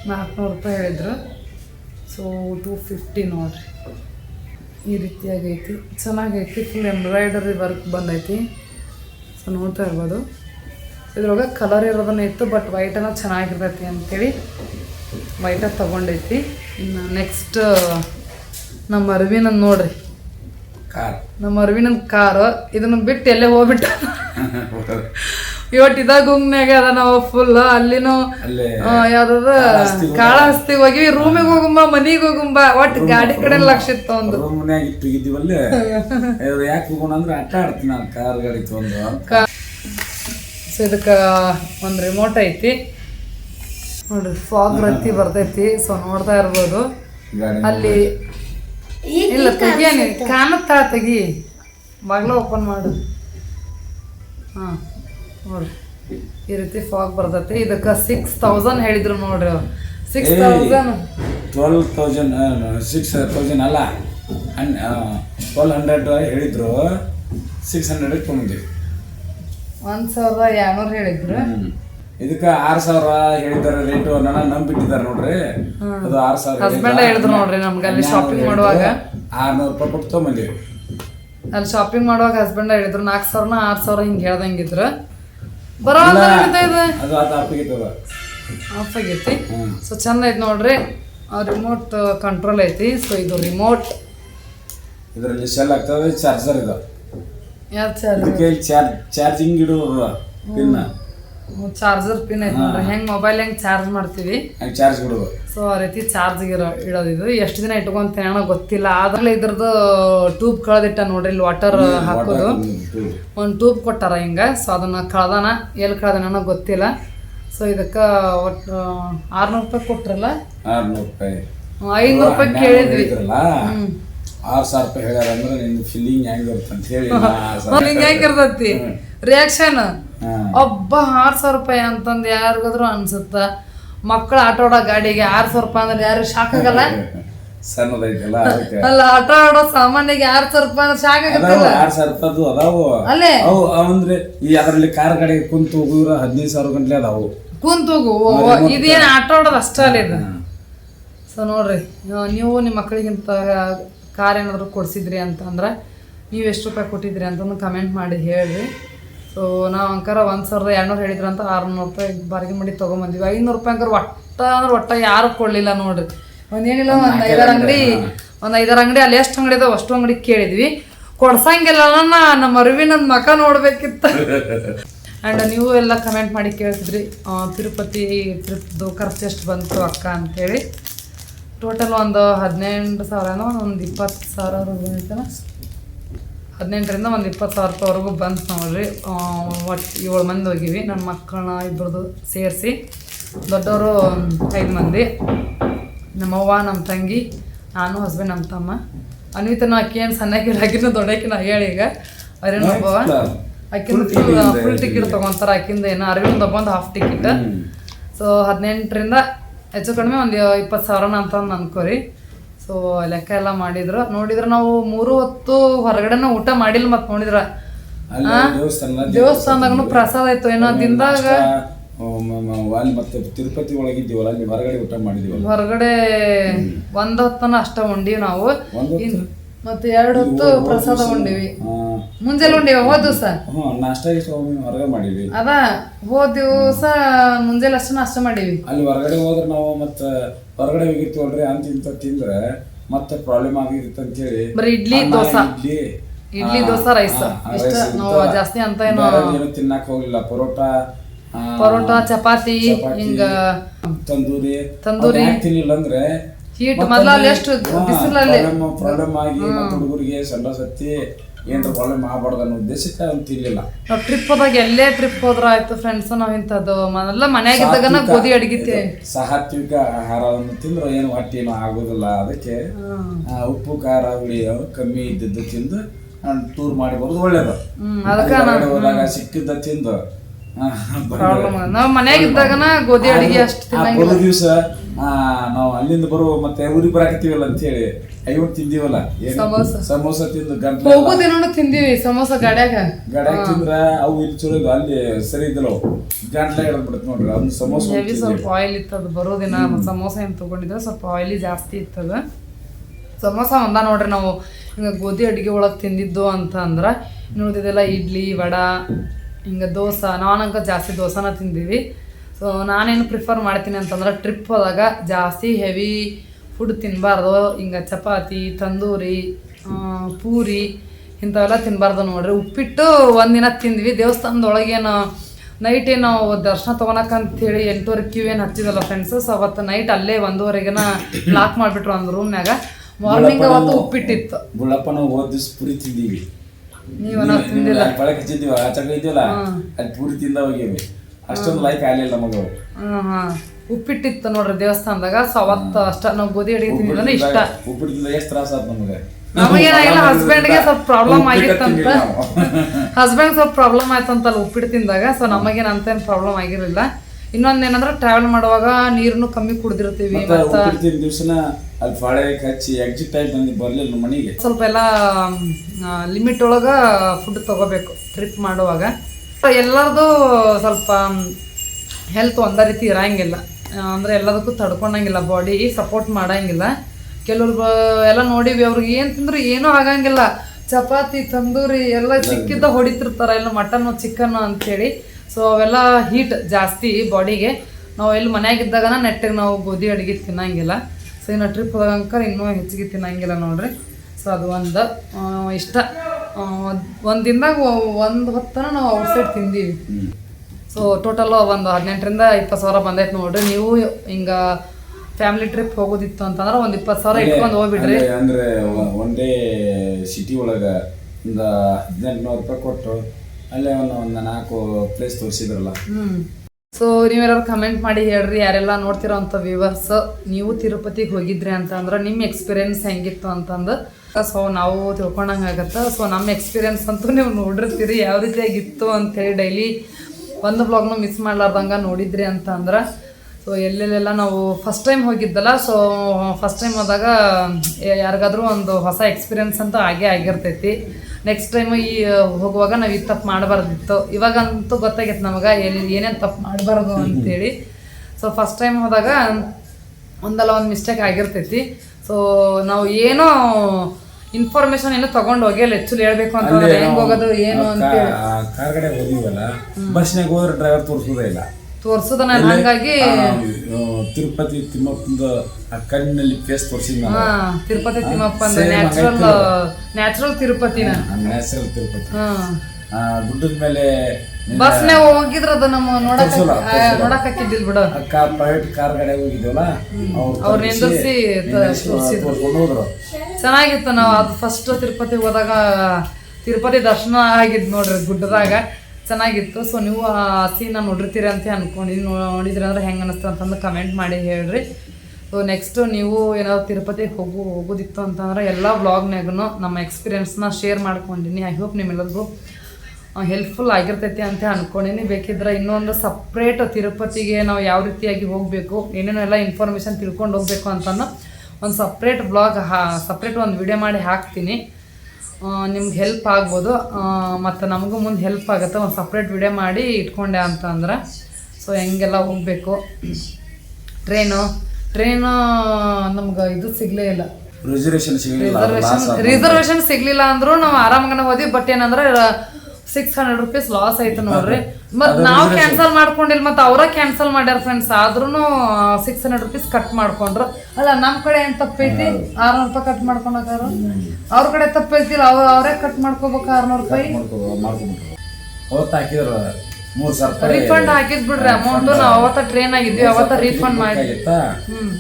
ನಾಲ್ಕುನೂರು ರೂಪಾಯಿ ಹೇಳಿದ್ರು. ಸೊ ಟೂ ಫಿಫ್ಟಿ ನೋಡ್ರಿ. ಈ ರೀತಿಯಾಗೈತಿ. ಚೆನ್ನಾಗೈತಿ. ಫುಲ್ ಎಂಬ್ರಾಯ್ಡರಿ ವರ್ಕ್ ಬಂದೈತಿ. ಸೊ ನೋಡ್ತಾ ಇರ್ಬೋದು. ಇದ್ರೊಳಗೆ ಕಲರ್ ಇರೋದನ್ನ ಇತ್ತು ಬಟ್ ವೈಟನ್ನು ಚೆನ್ನಾಗಿರ್ತೈತಿ ಅಂತೇಳಿ ವೈಟ ತೊಗೊಂಡೈತಿ ಇನ್ನು ನೆಕ್ಸ್ಟ್ ನಮ್ಮ ಅರವಿನನ್ ನೋಡ್ರಿ. ಕಾರ್ ನಮ್ಮ ಅರವಿನನ್ ಕಾರು ಇದನ್ನು ಬಿಟ್ಟು ಎಲ್ಲೇ ಹೋಗ್ಬಿಟ್ಟ. ಇವತ್ತು ಇದಾಗ ಗುಮ್ನ್ಯಾಗ ಅದ ನಾವು ಫುಲ್ ಅಲ್ಲಿನೂ ಯಾವ್ದದ? ಹೋಗಿ ಹೋಗಿವಿ ರೂಮಿಗೆ ಹೋಗುಂಬ ಮನಿಗೆ ಹೋಗುಂಬ ಒಟ್ಟು ಗಾಡಿ ಕಡೆ ಲಕ್ಷ ಇತ್ತು ಒಂದು. ರೂಮ್ನ್ಯಾಗ ಇಟ್ಟು ಇದ್ದೀವಲ್ಲೇ ಯಾಕೆ ಹೋಗೋಣ ಅಂದ್ರೆ ಆಟ ಆಡ್ತೀನಿ ನಾನು ಕಾರ್ ಗಾಡಿ ತೊಗೊಂಡು ಸೊ ಇದಕ್ಕೆ ಒಂದು ರಿಮೋಟ್ ಐತಿ. ನೋಡ್ರಿ ಫಾಗ್ ರತ್ತಿ ಬರ್ತೈತಿ. ಸೊ ನೋಡ್ತಾ ಇರ್ಬೋದು. ಅಲ್ಲಿ ಇಲ್ಲ ತೆಗಿಯನಿ. ಕಾಣುತ್ತಾ ತೆಗಿ. ಬಾಗ್ಲ ಓಪನ್ ಮಾಡು. ಹಾಂ. ನೋಡ್ರಿ. ಈ ರೀತಿ ಫಾಗ್ ಬರ್ತೈತಿ. ಇದಕ್ಕೆ ಸಿಕ್ಸ್ ತೌಸಂಡ್ ಹೇಳಿದ್ರು ನೋಡ್ರಿ six thousand twelve thousand six thousand ಅಲ್ಲ. ಟ್ವೆಲ್ ಹಂಡ್ರೆಡ್ ಹೇಳಿದ್ರು. ಸಿಕ್ಸ್ ಹಂಡ್ರೆಡ್ ತೊಗೊಂಡಿವಿ. ಒಂದು ಸಾವಿರದ ಎರಡ್ನೂರು ಹೇಳಿದ್ರು. ಇದಕ್ಕೆ ಆರು ಸಾವಿರ ಹೇಳಿದ್ದಾರೆ ರೇಟು ನನ್ನ ನಂಬಿಟ್ಟಿದ್ದಾರೆ ನೋಡ್ರಿ. ಅದು ಆರು ಸಾವಿರ ಹಸ್ಬೆಂಡ್ ಹೇಳಿದ್ರು ನೋಡ್ರಿ ನಮ್ಗೆ ಅಲ್ಲಿ ಶಾಪಿಂಗ್ ಮಾಡುವಾಗ. ಆರ್ನೂರು ರೂಪಾಯಿ ಕೊಟ್ಟು ತೊಗೊಂಬಂದಿವಿ. ಅಲ್ಲಿ ಶಾಪಿಂಗ್ ಮಾಡುವಾಗ ಹಸ್ಬೆಂಡ್ ಹೇಳಿದ್ರು ನಾಲ್ಕು ಸಾವಿರನ ಆರು ಸಾವಿರ ಹಿಂಗೆ ಹೇಳ್ದಂಗಿದ್ರು ಬರೋ ಇಲ್ಲ, ಇದೆ ಅದು ಅದು ಆಪಿಗಿತ್ತದ ಆಫ್ ಆಗೈತಿ. ಸೊ ಚಂದ ಐತಿ ನೋಡ್ರಿ. ರಿಮೋಟ್ ಕಂಟ್ರೋಲ್ ಐತಿ. ಸೊ ಇದು ರಿಮೋಟ್ ಇದರಲ್ಲಿ ಸೆಲ್ ಆಗ್ತದೆ ಚಾರ್ಜರ್ ಇದು. ಯಾವ್ದು ಚಾರ್ಜರ್ ಇದಕ್ಕೆ ಚಾರ್ಜ್ ಚಾರ್ಜಿಂಗ್ ಇಡು ಪಿನ್ ಚಾರ್ಜರ್ ಪಿನ್ ಐತಿ ನೋಡ್ರಿ. ಹೆಂಗ್ ಮೊಬೈಲ್ ಹೆಂಗ್ ಚಾರ್ಜ್ ಮಾಡ್ತೀವಿ? ಹಂಗೆ ಚಾರ್ಜ್ ಬಿಡೋದು ಸೊ ಆ ರೀತಿ ಚಾರ್ಜ್ ಇರೋ ಇಡೋದು ಇದು. ಎಷ್ಟು ದಿನ ಇಟ್ಕೊಂತ ಏನೋ ಗೊತ್ತಿಲ್ಲ. ಆದ್ರಲ್ಲೇ ಇದ್ರದ್ದು ಟ್ಯೂಬ್ ಕಳೆದಿಟ್ಟ ನೋಡ್ರಿ ಇಲ್ಲಿ ವಾಟರ್ ಹಾಕೋದು. ಒಂದು ಟ್ಯೂಬ್ ಕೊಟ್ಟಾರ ಹಿಂಗೆ. ಸೊ ಅದನ್ನ ಕಳೆದಾನ. ಎಲ್ಲಿ ಕಳ್ದನೋ ಗೊತ್ತಿಲ್ಲ. ಸೊ ಇದಕ್ಕೆ ಒಟ್ಟು ಆರ್ನೂರು ರೂಪಾಯಿ ಕೊಟ್ರಲ್ಲ? ಆರ್ನೂರು ರೂಪಾಯಿ. ಐನೂರು ರೂಪಾಯಿ ಕೇಳಿದ್ವಿ. ಆರು ಸಾವಿರ ರೂಪಾಯಿ ಹೇಳ್ಯಾರ ಅಂದ್ರೆ ನಿನ್ನ ಫೀಲಿಂಗ್ ಹೆಂಗಿರುತ್ತೆ ಅಂತ ಹೇಳಿ ಹೆಂಗಿರ್ತೈತಿ ರಿಯಾಕ್ಷನ್. ಒಬ್ಬ ಆರು ಸಾವಿರ ರೂಪಾಯಿ ಅಂತಂದು ಯಾರಿಗಾದ್ರೂ ಅನ್ಸುತ್ತ? ಮಕ್ಕಳು ಆಟ ಆಡೋ ಗಾಡಿಗೆ ಆರು ಸಾವಿರ ರೂಪಾಯಿ ಅಂದ್ರೆ ಯಾರು ಶಾಕ್ ಆಗಲ್ಲ? ಸಣ್ಣದೈತಲ್ಲ ಅದಕ್ಕೆ. ಅಲ್ಲ ಆಟ ಆಡೋ ಸಾಮಾನ್ಯಗೆ ಆರು ಸಾವಿರ ರೂಪಾಯಿ ಅಂದ್ರೆ ಶಾಕ್ ಅದಾವ ಆಗತ್ತಿಲ್ಲ? ಆರು ಸಾವಿರ ರೂಪಾಯಿ ಅದಾವು. ಅಲ್ಲೇ? ಅವು ಅಂದ್ರೆ ಈ ಅದರಲ್ಲಿ ಕಾರ್ ಗಾಡಿ ಕುಂತು ಹೋಗಿದ್ರ ಹದಿನೈದು ಸಾವಿರ ಗಂಟ್ಲೆ ಅದಾವು. ಕುಂತೋಗು ಇದೇನು ಆಟ ಆಡೋದು ಅಷ್ಟೇ ಅಲ್ಲ ಇದು? ಸೊ ನೋಡ್ರಿ ಆ, ನೀವು ನಿಮ್ಮ ಮಕ್ಕಳಿಗಿಂತ ಕಾರ್ ಏನಾದರೂ ಕೊಡ್ಸಿದ್ರಿ ಅಂತಂದ್ರೆ ನೀವು ಎಷ್ಟು ರೂಪಾಯಿ ಕೊಟ್ಟಿದ್ರಿ ಅಂತಂದು ಕಮೆಂಟ್ ಮಾಡಿ ಹೇಳ್ರಿ. ಸೊ ನಾವು ಅಂಕರ ಒಂದು ಸಾವಿರದ ಎರಡ್ನೂರು ಹೇಳಿದ್ರು ಅಂತ ಆರುನೂರು ರೂಪಾಯಿ ಬಾರ್ಗಿನ್ ಮಾಡಿ ತೊಗೊಂಬಂದಿವಿ. ಐನೂರು ರೂಪಾಯಿ ಅಂಕರ್ ಒಟ್ಟ ಅಂದ್ರೆ ಒಟ್ಟ ಯಾರು ಕೊಡಲಿಲ್ಲ ನೋಡ್ರಿ. ಒಂದೇನಿಲ್ಲ ಒಂದು ಐದಾರು ಅಂಗಡಿ ಒಂದು ಐದಾರು ಅಂಗಡಿ ಅಲ್ಲಿ ಎಷ್ಟು ಅಂಗಡಿ ಇದಾವೆ ಅಷ್ಟು ಅಂಗಡಿ ಕೇಳಿದ್ವಿ. ಕೊಡ್ಸಂಗಿಲ್ಲ ನಮ್ಮ ಅರಿವಿನ ಮಕ ನೋಡ್ಬೇಕಿತ್ತು. ಆ್ಯಂಡ್ ನೀವು ಎಲ್ಲ ಕಮೆಂಟ್ ಮಾಡಿ ಕೇಳ್ತಿದ್ರಿ. ತಿರುಪತಿ ಟ್ರಿಪ್ದು ಖರ್ಚು ಎಷ್ಟು ಬಂತು ಅಕ್ಕ ಅಂತೇಳಿ. ಟೋಟಲ್ ಒಂದು ಹದಿನೆಂಟು ಸಾವಿರನೋ ಒಂದು ಇಪ್ಪತ್ತು ಸಾವಿರ ಹದಿನೆಂಟರಿಂದ ಒಂದು ಇಪ್ಪತ್ತು ಸಾವಿರ ರೂಪಾಯಿವರೆಗೂ ಬಂತು ನೋಡ್ರಿ ಒಟ್ಟು ಏಳು ಮಂದಿ ಹೋಗಿವಿ. ನನ್ನ ಮಕ್ಕಳನ್ನ ಇಬ್ಬರದು ಸೇರಿಸಿ ದೊಡ್ಡವರು ಐದು ಮಂದಿ. ನಮ್ಮವ್ವ ನಮ್ಮ ತಂಗಿ ನಾನು ಹಸ್ಬೆಂಡ್ ನಮ್ಮ ತಮ್ಮ. ಅನ್ವಿತನ ಅಕ್ಕಿ ಏನು ಸಣ್ಣಕ್ಕಿಲ್ಲ ಆಕಿನ ದೊಡ್ಡಕ್ಕಿನ ಹೇಳಿ ಈಗ. ಅರೇನು ಒಬ್ಬವ ಆಕಿನ ಫುಲ್ ಟಿಕೆಟ್ ತೊಗೊಂತಾರೆ ಆಕಿಂದ ಏನು. ಅರವಿಂದ ಒಬ್ಬಂದು ಹಾಫ್ ಟಿಕೆಟ್ ಸೊ ಹದಿನೆಂಟರಿಂದ ಹೆಚ್ಚು ಕಡಿಮೆ ಒಂದು ಇಪ್ಪತ್ತು ಸಾವಿರನ ಅಂತ ಅಂದ್ಕೋರಿ. ಅನ್ಕೋರಿ ಸೊ ಲೆಕ್ಕ ಎಲ್ಲ ಮಾಡಿದ್ರು. ನೋಡಿದ್ರೆ ನಾವು ಮೂರು ಹೊತ್ತು ಹೊರಗಡೆನ ಊಟ ಮಾಡಿಲ್ಲ ಮತ್ತೆ ನೋಡಿದ್ರ. ದೇವಸ್ಥಾನದಾಗನು ಪ್ರಸಾದ ಆಯ್ತು. ಏನೋ ದಿನದಾಗ ಅಲ್ಲಿ ಮತ್ತೆ ತಿರುಪತಿ ಒಳಗಿದ್ದೀವಲ್ಲ ಅಲ್ಲಿ ಹೊರಗಡೆ ಊಟ ಮಾಡಿದೀವಲ್ಲ? ಹೊರಗಡೆ ಒಂದ್ ಹೊತ್ತನ ಅಷ್ಟ ಉಂಡಿವಿ ನಾವು. ಮತ್ತೆ ಎರಡು ಹೊತ್ತು ಪ್ರಸಾದ ಉಂಡಿವಿ. ಮುಂಜಾನೆ ಉಂಡೇವ ಹೋದ ದಿವಸ ಹ್ಞೂ ನಾಷ್ಟ ಇಷ್ಟು ಹೊರಗೆ ಮಾಡಿವಿ ಅದ ಹೋದ ದಿವಸ ಮುಂಜಾನೆ ಅಷ್ಟು ನಾಷ್ಟ ಮಾಡೀವಿ ಅಲ್ಲಿ ಹೊರಗಡೆ ಹೋದ್ರೆ ನಾವು ಮತ್ತೆ ಹೊರಗಡೆ ಹೋಗಿರ್ತೀವಲ್ರಿ ಅಂತ ಇಂತ ತಿಂದ್ರೆ ಮತ್ತೆ ಪ್ರಾಬ್ಲಮ್ ಆಗಿರುತ್ತೆ ಅಂತ ಹೇಳಿ. ಬರೀ ಇಡ್ಲಿ ದೋಸೆ. ಇಡ್ಲಿ. ಇಡ್ಲಿ ದೋಸೆ ರೈಸ್. ಇಷ್ಟ. ನಾವು ಜಾಸ್ತಿ ಅಂತ ಏನು ತಿನ್ನಕ್ ಹೋಗ್ಲಿಲ್ಲ. ಪರೋಟ ಪರೋಟ ಚಪಾತಿ ಹಿಂಗ ತಂದೂರಿ. ತಂದೂರಿ. ತಿನ್ನಿಲ್ಲ ಅಂದ್ರೆ ಹೀಟ್ ಮೊದಲ ಎಷ್ಟು ಬಿಸಿಲಲ್ಲಿ ಪ್ರಾಬ್ಲಮ್ ಆಗಿ ಹುಡುಗರಿಗೆ ಸಂಡ ಸತ್ತಿ ಏನಾರ ಪ್ರಾಬ್ಲಮ್ ಆಗಬಾರ್ದು ಅನ್ನೋ ಉದ್ದೇಶಕ್ಕೆ ಅಂತ ತಿನ್ಲಿಲ್ಲ ನಾವು ಟ್ರಿಪ್ ಹೋದಾಗ ಎಲ್ಲೇ ಟ್ರಿಪ್ ಹೋದ್ರ ಆಯ್ತು ಫ್ರೆಂಡ್ಸ್ ನಾವು ಇಂಥದ್ದು ಎಲ್ಲ ಮನ್ಯಾಗ ಇದ್ದಾಗನ ಗೋಧಿ ಅಡಿಗಿತೆ. ಸಾತ್ವಿಕ ಆಹಾರವನ್ನು ತಿಂದ್ರೆ ಏನು ಹೊಟ್ಟೆ ಏನೂ ಆಗೋದಿಲ್ಲ. ಅದಕ್ಕೆ ಆ, ಉಪ್ಪು ಖಾರ ಹುಳಿ ಅವು ಕಮ್ಮಿ ಇದ್ದಿದ್ದು ತಿಂದು ಟೂರ್ ಮಾಡಿ ಬರೋದು ಒಳ್ಳೇದು. ಹ್ಮ್ ಹೊರಗಡೆ ಹೋದಾಗ ಸಿಕ್ಕಿದ್ದ ತಿಂದು ಆ, ಪ್ರಾಬ್ಲಮ್ ನಾವ್ ಗೋದಿ ಗೋಧಿ ಅಡಿಗೆ ಅಷ್ಟು ತಿನ್ನಂಗಿಲ್ಲ. ದಿವಸ ನಾವು ಅಲ್ಲಿಂದ ಬರುವ ಮತ್ತೆ ಊರಿಗೆ ಬರಾಕತ್ತೀವಲ್ಲ ಅಂತ ಹೇಳಿ ಐವತ್ತು ತಿಂದೀವಲ್ಲ? ಸಮೋಸ. ಸಮೋಸ ತಿಂದು ಗಂಟ್ಲ ಹೋಗೋದೇನೋ ತಿಂದೀವಿ ಸಮೋಸ ಗಾಡ್ಯಾಗ. ಗಡ್ಯಾಗ ತಿಂದ್ರ ಅವು ಇಲ್ಲಿ ಚಲೋ ಅಲ್ಲಿ ಸರಿ ಇದ್ದಲ್ಲ ಗಂಟ್ಲ ಹಿಡಿದ್ಬಿಡುತ್ತೆ ನೋಡ್ರಿ ಅದನ್ನ ಸಮೋಸ ಹೆವಿ. ಸ್ವಲ್ಪ ಆಯಿಲ್ ಇತ್ತದು ಬರೋದಿನ ದಿನ ಸಮೋಸ ಏನು ತಗೊಂಡಿದ್ರೆ ಸ್ವಲ್ಪ ಆಯಿಲಿ ಜಾಸ್ತಿ ಇತ್ತದ. ಸಮೋಸ ಒಂದ ನೋಡ್ರಿ ನಾವು ಹಿಂಗೆ ಗೋಧಿ ಅಡುಗೆ ಒಳಗೆ ತಿಂದಿದ್ದು ಅಂತ ಅಂದ್ರೆ ನೋಡಿದೆಲ್ಲ ಇಡ್ಲಿ ವಡ ಹಿಂಗೆ ದೋಸೆ ನಾನಂಕ ಜಾಸ್ತಿ ದೋಸೆನ ತಿಂದೀವಿ. ಸೊ ನಾನೇನು ಪ್ರಿಫರ್ ಮಾಡ್ತೀನಿ ಅಂತಂದ್ರೆ ಟ್ರಿಪ್ ಹೋದಾಗ ಜಾಸ್ತಿ ಹೆವಿ ಫುಡ್ ತಿನ್ನಬಾರ್ದು ಹಿಂಗೆ ಚಪಾತಿ ತಂದೂರಿ ಪೂರಿ ಇಂಥವೆಲ್ಲ ತಿನ್ನಬಾರ್ದು ನೋಡ್ರಿ. ಉಪ್ಪಿಟ್ಟು ಒಂದಿನ ತಿಂದ್ವಿ. ದೇವಸ್ಥಾನದೊಳಗೇನು ನೈಟ್ ಏನು ದರ್ಶನ ತೊಗೊಳಕಂತೇಳಿ ಎಂಟೂವರೆ ಕ್ಯೂ ಏನು ಹಚ್ಚಿದಲ್ಲ ಫ್ರೆಂಡ್ಸ್ ಸೊ ಅವತ್ತು ನೈಟ್ ಅಲ್ಲೇ ಒಂದೂವರೆಗೆನ ಲಾಕ್ ಮಾಡಿಬಿಟ್ರು ಒಂದು ರೂಮ್ನಾಗ ಮಾರ್ನಿಂಗ್ ಅವತ್ತು ಉಪ್ಪಿಟ್ಟಿತ್ತು. ಗುಳಪ್ಪನ ಹೋದ ದಿವ್ಸ ಪುರಿ ತಿಂದೀವಿ. ನೀವು ತಿಂದಿಲ್ಲ? ಬಳಕೆ ಹಚ್ಚಿದ್ದೀವಿ? ಆಚೆ ಇದ್ದೀವಲ್ಲ ಅದು ಪೂರಿ ತಿಂದ ಹೋಗೀವಿ. ಅಷ್ಟೊಂದು ಲೈಕ್ ಆಗ್ಲಿಲ್ಲ ನಮಗೆ ಉಪ್ಪಿಟ್ಟಿತ್ತು ನೋಡ್ರಿ ದೇವಸ್ಥಾನದಾಗ ಸವತ್ತು ಅಷ್ಟ ನಾವು ಗೋಧಿ ಅಡಿಗೆ ತಿಂದ್ರೆ ಇಷ್ಟ. ಉಪ್ಪಿಟ್ಟಿಂದ ಎಷ್ಟು ತ್ರಾಸ ಆಯ್ತು ನಮಗೆ. ನಮಗೇನಾಗಿಲ್ಲ ಹಸ್ಬೆಂಡ್ಗೆ ಸ್ವಲ್ಪ ಪ್ರಾಬ್ಲಮ್ ಆಗಿತ್ತಂತ. ಹಸ್ಬೆಂಡ್ ಸ್ವಲ್ಪ ಪ್ರಾಬ್ಲಮ್ ಆಯ್ತಂತಲ್ಲ ಉಪ್ಪಿಟ್ಟು ತಿಂದಾಗ ಸೊ ನಮಗೇನು ಅಂತೇನು ಪ್ರಾಬ್ಲಮ್ ಆಗಿರಲಿಲ್ಲ. ಇನ್ನೊಂದು ಏನಂದ್ರೆ ಟ್ರಾವೆಲ್ ಮಾಡುವಾಗ ನೀರನ್ನು ಕಮ್ಮಿ ಕುಡ್ದಿರ್ತೀವಿ ದಿವ್ಸನ ಅಲ್ಲಿ ಫಾಳೆ ಹಚ್ಚಿ ಎಕ್ಸಿಟ್ ಆಯ್ತು ನನಗೆ ಬರಲಿಲ್ಲ ಮನೆಗೆ. ಸ್ವಲ್ಪ ಎಲ್ಲ ಲಿಮಿಟ್ ಒಳಗೆ ಫುಡ್ ತಗೋಬೇಕು ಟ್ರಿಪ್ ಮಾಡುವಾಗ. ಎಲ್ಲರದು ಸ್ವಲ್ಪ ಹೆಲ್ತ್ ಒಂದೇ ರೀತಿ ಇರಂಗಿಲ್ಲ. ಅಂದರೆ ಎಲ್ಲದಕ್ಕೂ ತಡ್ಕೊಂಡಂಗಿಲ್ಲ ಬಾಡಿ ಸಪೋರ್ಟ್ ಮಾಡೋಂಗಿಲ್ಲ. ಕೆಲವ್ರು ಎಲ್ಲ ನೋಡಿವಿ ಅವ್ರಿಗೆ ಏನು ತಿಂದ್ರು ಏನೂ ಆಗಂಗಿಲ್ಲ. ಚಪಾತಿ ತಂದೂರಿ ಎಲ್ಲ ಚಿಕ್ಕಿದ್ದ ಹೊಡಿತಿರ್ತಾರೆ ಎಲ್ಲ ಮಟನ್ ಚಿಕನ್ ಅಂಥೇಳಿ ಸೊ ಅವೆಲ್ಲ ಹೀಟ್ ಜಾಸ್ತಿ ಬಾಡಿಗೆ ನಾವು ಎಲ್ಲಿ ಮನೆಯಾಗಿದ್ದಾಗನ ನೆಟ್ಟಿಗೆ ನಾವು ಗೋಧಿ ಅಡುಗೆ ತಿನ್ನಂಗಿಲ್ಲ. ಸೊ ಇನ್ನು ಟ್ರಿಪ್ ಹೋಗಂಕರ್ ಇನ್ನೂ ಹೆಚ್ಚಿಗೆ ತಿನ್ನಂಗಿಲ್ಲ ನೋಡ್ರಿ. ಸೊ ಅದು ಒಂದು ಇಷ್ಟ. ಒಂದು ದಿನದಾಗ ಒಂದು ಹೊತ್ತನ ನಾವು ಔಟ್ಸೈಡ್ ತಿಂದೀವಿ. ಸೊ ಟೋಟಲ್ ಒಂದು ಹದಿನೆಂಟರಿಂದ ಇಪ್ಪತ್ತು ಸಾವಿರ ಬಂದೈತೆ ನೋಡ್ರಿ. ನೀವು ಹಿಂಗ ಫ್ಯಾಮಿಲಿ ಟ್ರಿಪ್ ಹೋಗೋದಿತ್ತು ಅಂತಂದ್ರೆ ಒಂದು ಇಪ್ಪತ್ತು ಸಾವಿರ ಇಟ್ಕೊಂಡು ಹೋಗ್ಬಿಡ್ರಿ. ಅಂದ್ರೆ ಒಂದೇ ಸಿಟಿ ಒಳಗ ಒಂದು ಹದಿನೆಂಟುನೂರು ರೂಪಾಯಿ ಕೊಟ್ಟು ಅಲ್ಲೇ ಒಂದು ಒಂದು ನಾಲ್ಕು ಪ್ಲೇಸ್ ತೋರಿಸಿದ್ರಲ್ಲ. ಸೊ ನೀವೆಲ್ಲರೂ ಕಮೆಂಟ್ ಮಾಡಿ ಹೇಳ್ರಿ, ಯಾರೆಲ್ಲ ನೋಡ್ತಿರೋ ಅಂತ ವ್ಯೂವರ್ಸ್ ನೀವು ತಿರುಪತಿಗೆ ಹೋಗಿದ್ರಿ ಅಂತಂದ್ರೆ ನಿಮ್ಮ ಎಕ್ಸ್ಪೀರಿಯನ್ಸ್ ಹೆಂಗಿತ್ತು ಅಂತಂದು. ಸೊ ನಾವು ತಿಳ್ಕೊಂಡಂಗೆ ಆಗತ್ತೆ. ಸೊ ನಮ್ಮ ಎಕ್ಸ್ಪೀರಿಯನ್ಸ್ ಅಂತೂ ನೀವು ನೋಡಿರ್ತೀರಿ, ಯಾವ ರೀತಿಯಾಗಿತ್ತು ಅಂತೇಳಿ ಡೈಲಿ ಒಂದು ಬ್ಲಾಗ್ನು ಮಿಸ್ ಮಾಡ್ಲಾರ್ದಂಗೆ ನೋಡಿದ್ರಿ ಅಂತ ಅಂದ್ರೆ ಸೊ ಎಲ್ಲೆಲ್ಲೆಲ್ಲ ನಾವು ಫಸ್ಟ್ ಟೈಮ್ ಹೋಗಿದ್ದಲ್ಲ ಸೊ ಫಸ್ಟ್ ಟೈಮ್ ಹೋದಾಗ ಯಾರಿಗಾದ್ರೂ ಒಂದು ಹೊಸ ಎಕ್ಸ್ಪೀರಿಯನ್ಸ್ ಅಂತ ಆಗೇ ಆಗಿರ್ತೈತಿ. ನೆಕ್ಸ್ಟ್ ಟೈಮ್ ಈ ಹೋಗುವಾಗ ನಾವು ಈ ತಪ್ಪು ಮಾಡಬಾರ್ದಿತ್ತು. ಇವಾಗಂತೂ ಗೊತ್ತಾಗೈತೆ ನಮಗೆ ಎಲ್ಲಿ ಏನೇನು ತಪ್ಪು ಮಾಡಬಾರ್ದು ಅಂತೇಳಿ. ಸೊ ಫಸ್ಟ್ ಟೈಮ್ ಹೋದಾಗ ಒಂದಲ್ಲ ಒಂದು ಮಿಸ್ಟೇಕ್ ಆಗಿರ್ತೈತಿ. ಸೊ ನಾವು ಏನೋ ಇನ್ಫಾರ್ಮೇಶನ್ ಏನೋ ತಗೊಂಡು ಹೋಗಿಲ್ಲ ಹೆಚ್ಚು ಹೇಳ್ಬೇಕು ಅಂತ ಹೆಂಗ್ ಹೋಗೋದು ಏನು ಅಂತ ಕಾರ್ ಕಡೆ ಬಸ್ನಾಗ ಹೋದ್ರೆ ಡ್ರೈವರ್ ತೋರಿಸೋದೇ ಇಲ್ಲ. ತೋರ್ಸೋದ ನಾನು ಹಂಗಾಗಿ. ತಿರುಪತಿ ತಿಮ್ಮಪ್ಪಂದ ಆ ಕಣ್ಣಿನಲ್ಲಿ ಫೇಸ್ ತೋರಿಸಿದ್ ಹಾ ತಿರುಪತಿ ತಿಮ್ಮಪ್ಪ ಅಂದ್ರೆ Same ನ್ಯಾಚುರಲ್ ನ್ಯಾಚುರಲ್ ತಿರುಪತಿನ ನ್ಯಾಚುರಲ್ ತಿರುಪತಿ ಆ, ಗುಡ್ಡದ ಮೇಲೆ ಬಸ್ನ್ಯಾಗ ಹೋಗಿದ್ರ ಅದು ನಮ್ಮ ನೋಡಕ್ ತೋರ್ಸಲ್ಲ, ನೋಡಕ್ ಹಾಕಿದ್ದಿಲ್ ಬಿಡು. ಪ್ರೈವೇಟ್ ಕಾರ್ ಗಾಡಿ ಹೋಗಿದ್ವಲ್ಲ ಅವ್ರ ನಿಂದ್ರಿಸಿ ತೋರ್ಸ್ಕೊಂಡು ಹೋದ್ರು. ಚೆನ್ನಾಗಿತ್ತು ನಾವು ಅದು ಫಸ್ಟ್ ತಿರುಪತಿ ಹೋದಾಗ ತಿರುಪತಿ ದರ್ಶನ ಆಗಿದ್ ನೋಡ್ರಿ ಗುಡ್ಡದಾಗ. ಚೆನ್ನಾಗಿತ್ತು. ಸೊ ನೀವು ಆ ಸೀನ ನೋಡಿರ್ತೀರಿ ಅಂತ ಅಂದ್ಕೊಂಡಿದ್ದೀನಿ ನೋಡಿದ್ರೆ ಅಂದ್ರೆ ಹೆಂಗೆ ಅನಿಸ್ತು ಅಂತಂದು ಕಮೆಂಟ್ ಮಾಡಿ ಹೇಳ್ರಿ. ಸೊ ನೆಕ್ಸ್ಟ್ ನೀವು ಏನಾದ್ರು ತಿರುಪತಿಗೆ ಹೋಗು, ಹೋಗೋದಿತ್ತು ಅಂತಂದ್ರೆ ಎಲ್ಲ ವ್ಲಾಗ್ನಾಗೂ ನಮ್ಮ ಎಕ್ಸ್ಪೀರಿಯನ್ಸ್ನ ಶೇರ್ ಮಾಡ್ಕೊಂಡಿನಿ. ಐ ಹೋಪ್ ನಿಮ್ಮೆಲ್ಲರಿಗೂ ಹೆಲ್ಪ್ಫುಲ್ ಆಗಿರ್ತೈತಿ ಅಂತ ಅನ್ಕೊಂಡಿನಿ. ಬೇಕಿದ್ರೆ ಇನ್ನೊಂದು ಸಪ್ರೇಟ್ ತಿರುಪತಿಗೆ ನಾವು ಯಾವ ರೀತಿಯಾಗಿ ಹೋಗಬೇಕು ಏನೇನೆಲ್ಲ ಇನ್ಫಾರ್ಮೇಷನ್ ತಿಳ್ಕೊಂಡು ಹೋಗಬೇಕು ಅಂತ ಒಂದು ಸಪ್ರೇಟ್ ಬ್ಲಾಗ್ ಹಾ ಸಪ್ರೇಟ್ ಒಂದು ವಿಡಿಯೋ ಮಾಡಿ ಹಾಕ್ತೀನಿ. ನಿಮ್ಗೆ ಹೆಲ್ಪ್ ಆಗ್ಬೋದು. ಮತ್ತು ನಮಗೂ ಮುಂದೆ ಹೆಲ್ಪ್ ಆಗುತ್ತೆ. ಒಂದು ಸಪ್ರೇಟ್ ವಿಡಿಯೋ ಮಾಡಿ ಇಟ್ಕೊಂಡೆ ಅಂತ ಅಂದ್ರೆ. ಸೊ ಹೆಂಗೆಲ್ಲ ಹೋಗಬೇಕು? ಟ್ರೈನು ಟ್ರೈನು ನಮ್ಗೆ ಇದು ಸಿಗಲೇ ಇಲ್ಲ. ರಿಸರ್ವೇಶನ್ ಸಿಗಲಿಲ್ಲ ರಿಸರ್ವೇಶನ್ ಸಿಗಲಿಲ್ಲ ಅಂದರೂ ಅಂದ್ರೂ ನಾವು ಆರಾಮಾಗನ ಹೋದ್ವಿ. ಬಟ್ ಏನಂದ್ರೆ ಸಿಕ್ಸ್ ಹಂಡ್ರೆಡ್ ರುಪೀಸ್ ಲಾಸ್ ಆಯ್ತು ನೋಡ್ರಿ. ಮತ್ ನಾವು ಕ್ಯಾನ್ಸಲ್ ಮಾಡ್ಕೊಂಡಿಲ್ಲ ಮತ್ತೆ ಅವರ ಕ್ಯಾನ್ಸಲ್ ಮಾಡ್ಯಾರ ಫ್ರೆಂಡ್ಸ್ ಆದ್ರೂ ಸಿಕ್ಸ್ ಹಂಡ್ರೆಡ್ ರುಪೀಸ್ ಕಟ್ ಮಾಡ್ಕೊಂಡ್ರು. ಅಲ್ಲ ನಮ್ ಕಡೆ ಏನ್ ತಪ್ಪೈತಿ? ಆರ್ನೂರು ರೂಪಾಯಿ ಕಟ್ ಮಾಡ್ಕೊಂಡಾರ ಅವ್ರ ಕಡೆ ತಪ್ಪೈತಿಲ್ಲ ಅವ್ರ ಅವರೇ ಕಟ್ ಮಾಡ್ಕೋಬೇಕು ಆರ್ನೂರು ರೂಪಾಯಿ? ಮೂರ್ ಸಾವಿರ ರಿಫಂಡ್ ಹಾಕಿದ್ ಬಿಡ್ರಿ ಅಮೌಂಟ್ ನಾವು ಅವತ್ತ ಟ್ರೈನ್ ಆಗಿದ್ವಿ ಅವತ್ತ ರಿಫಂಡ್ ಮಾಡಿ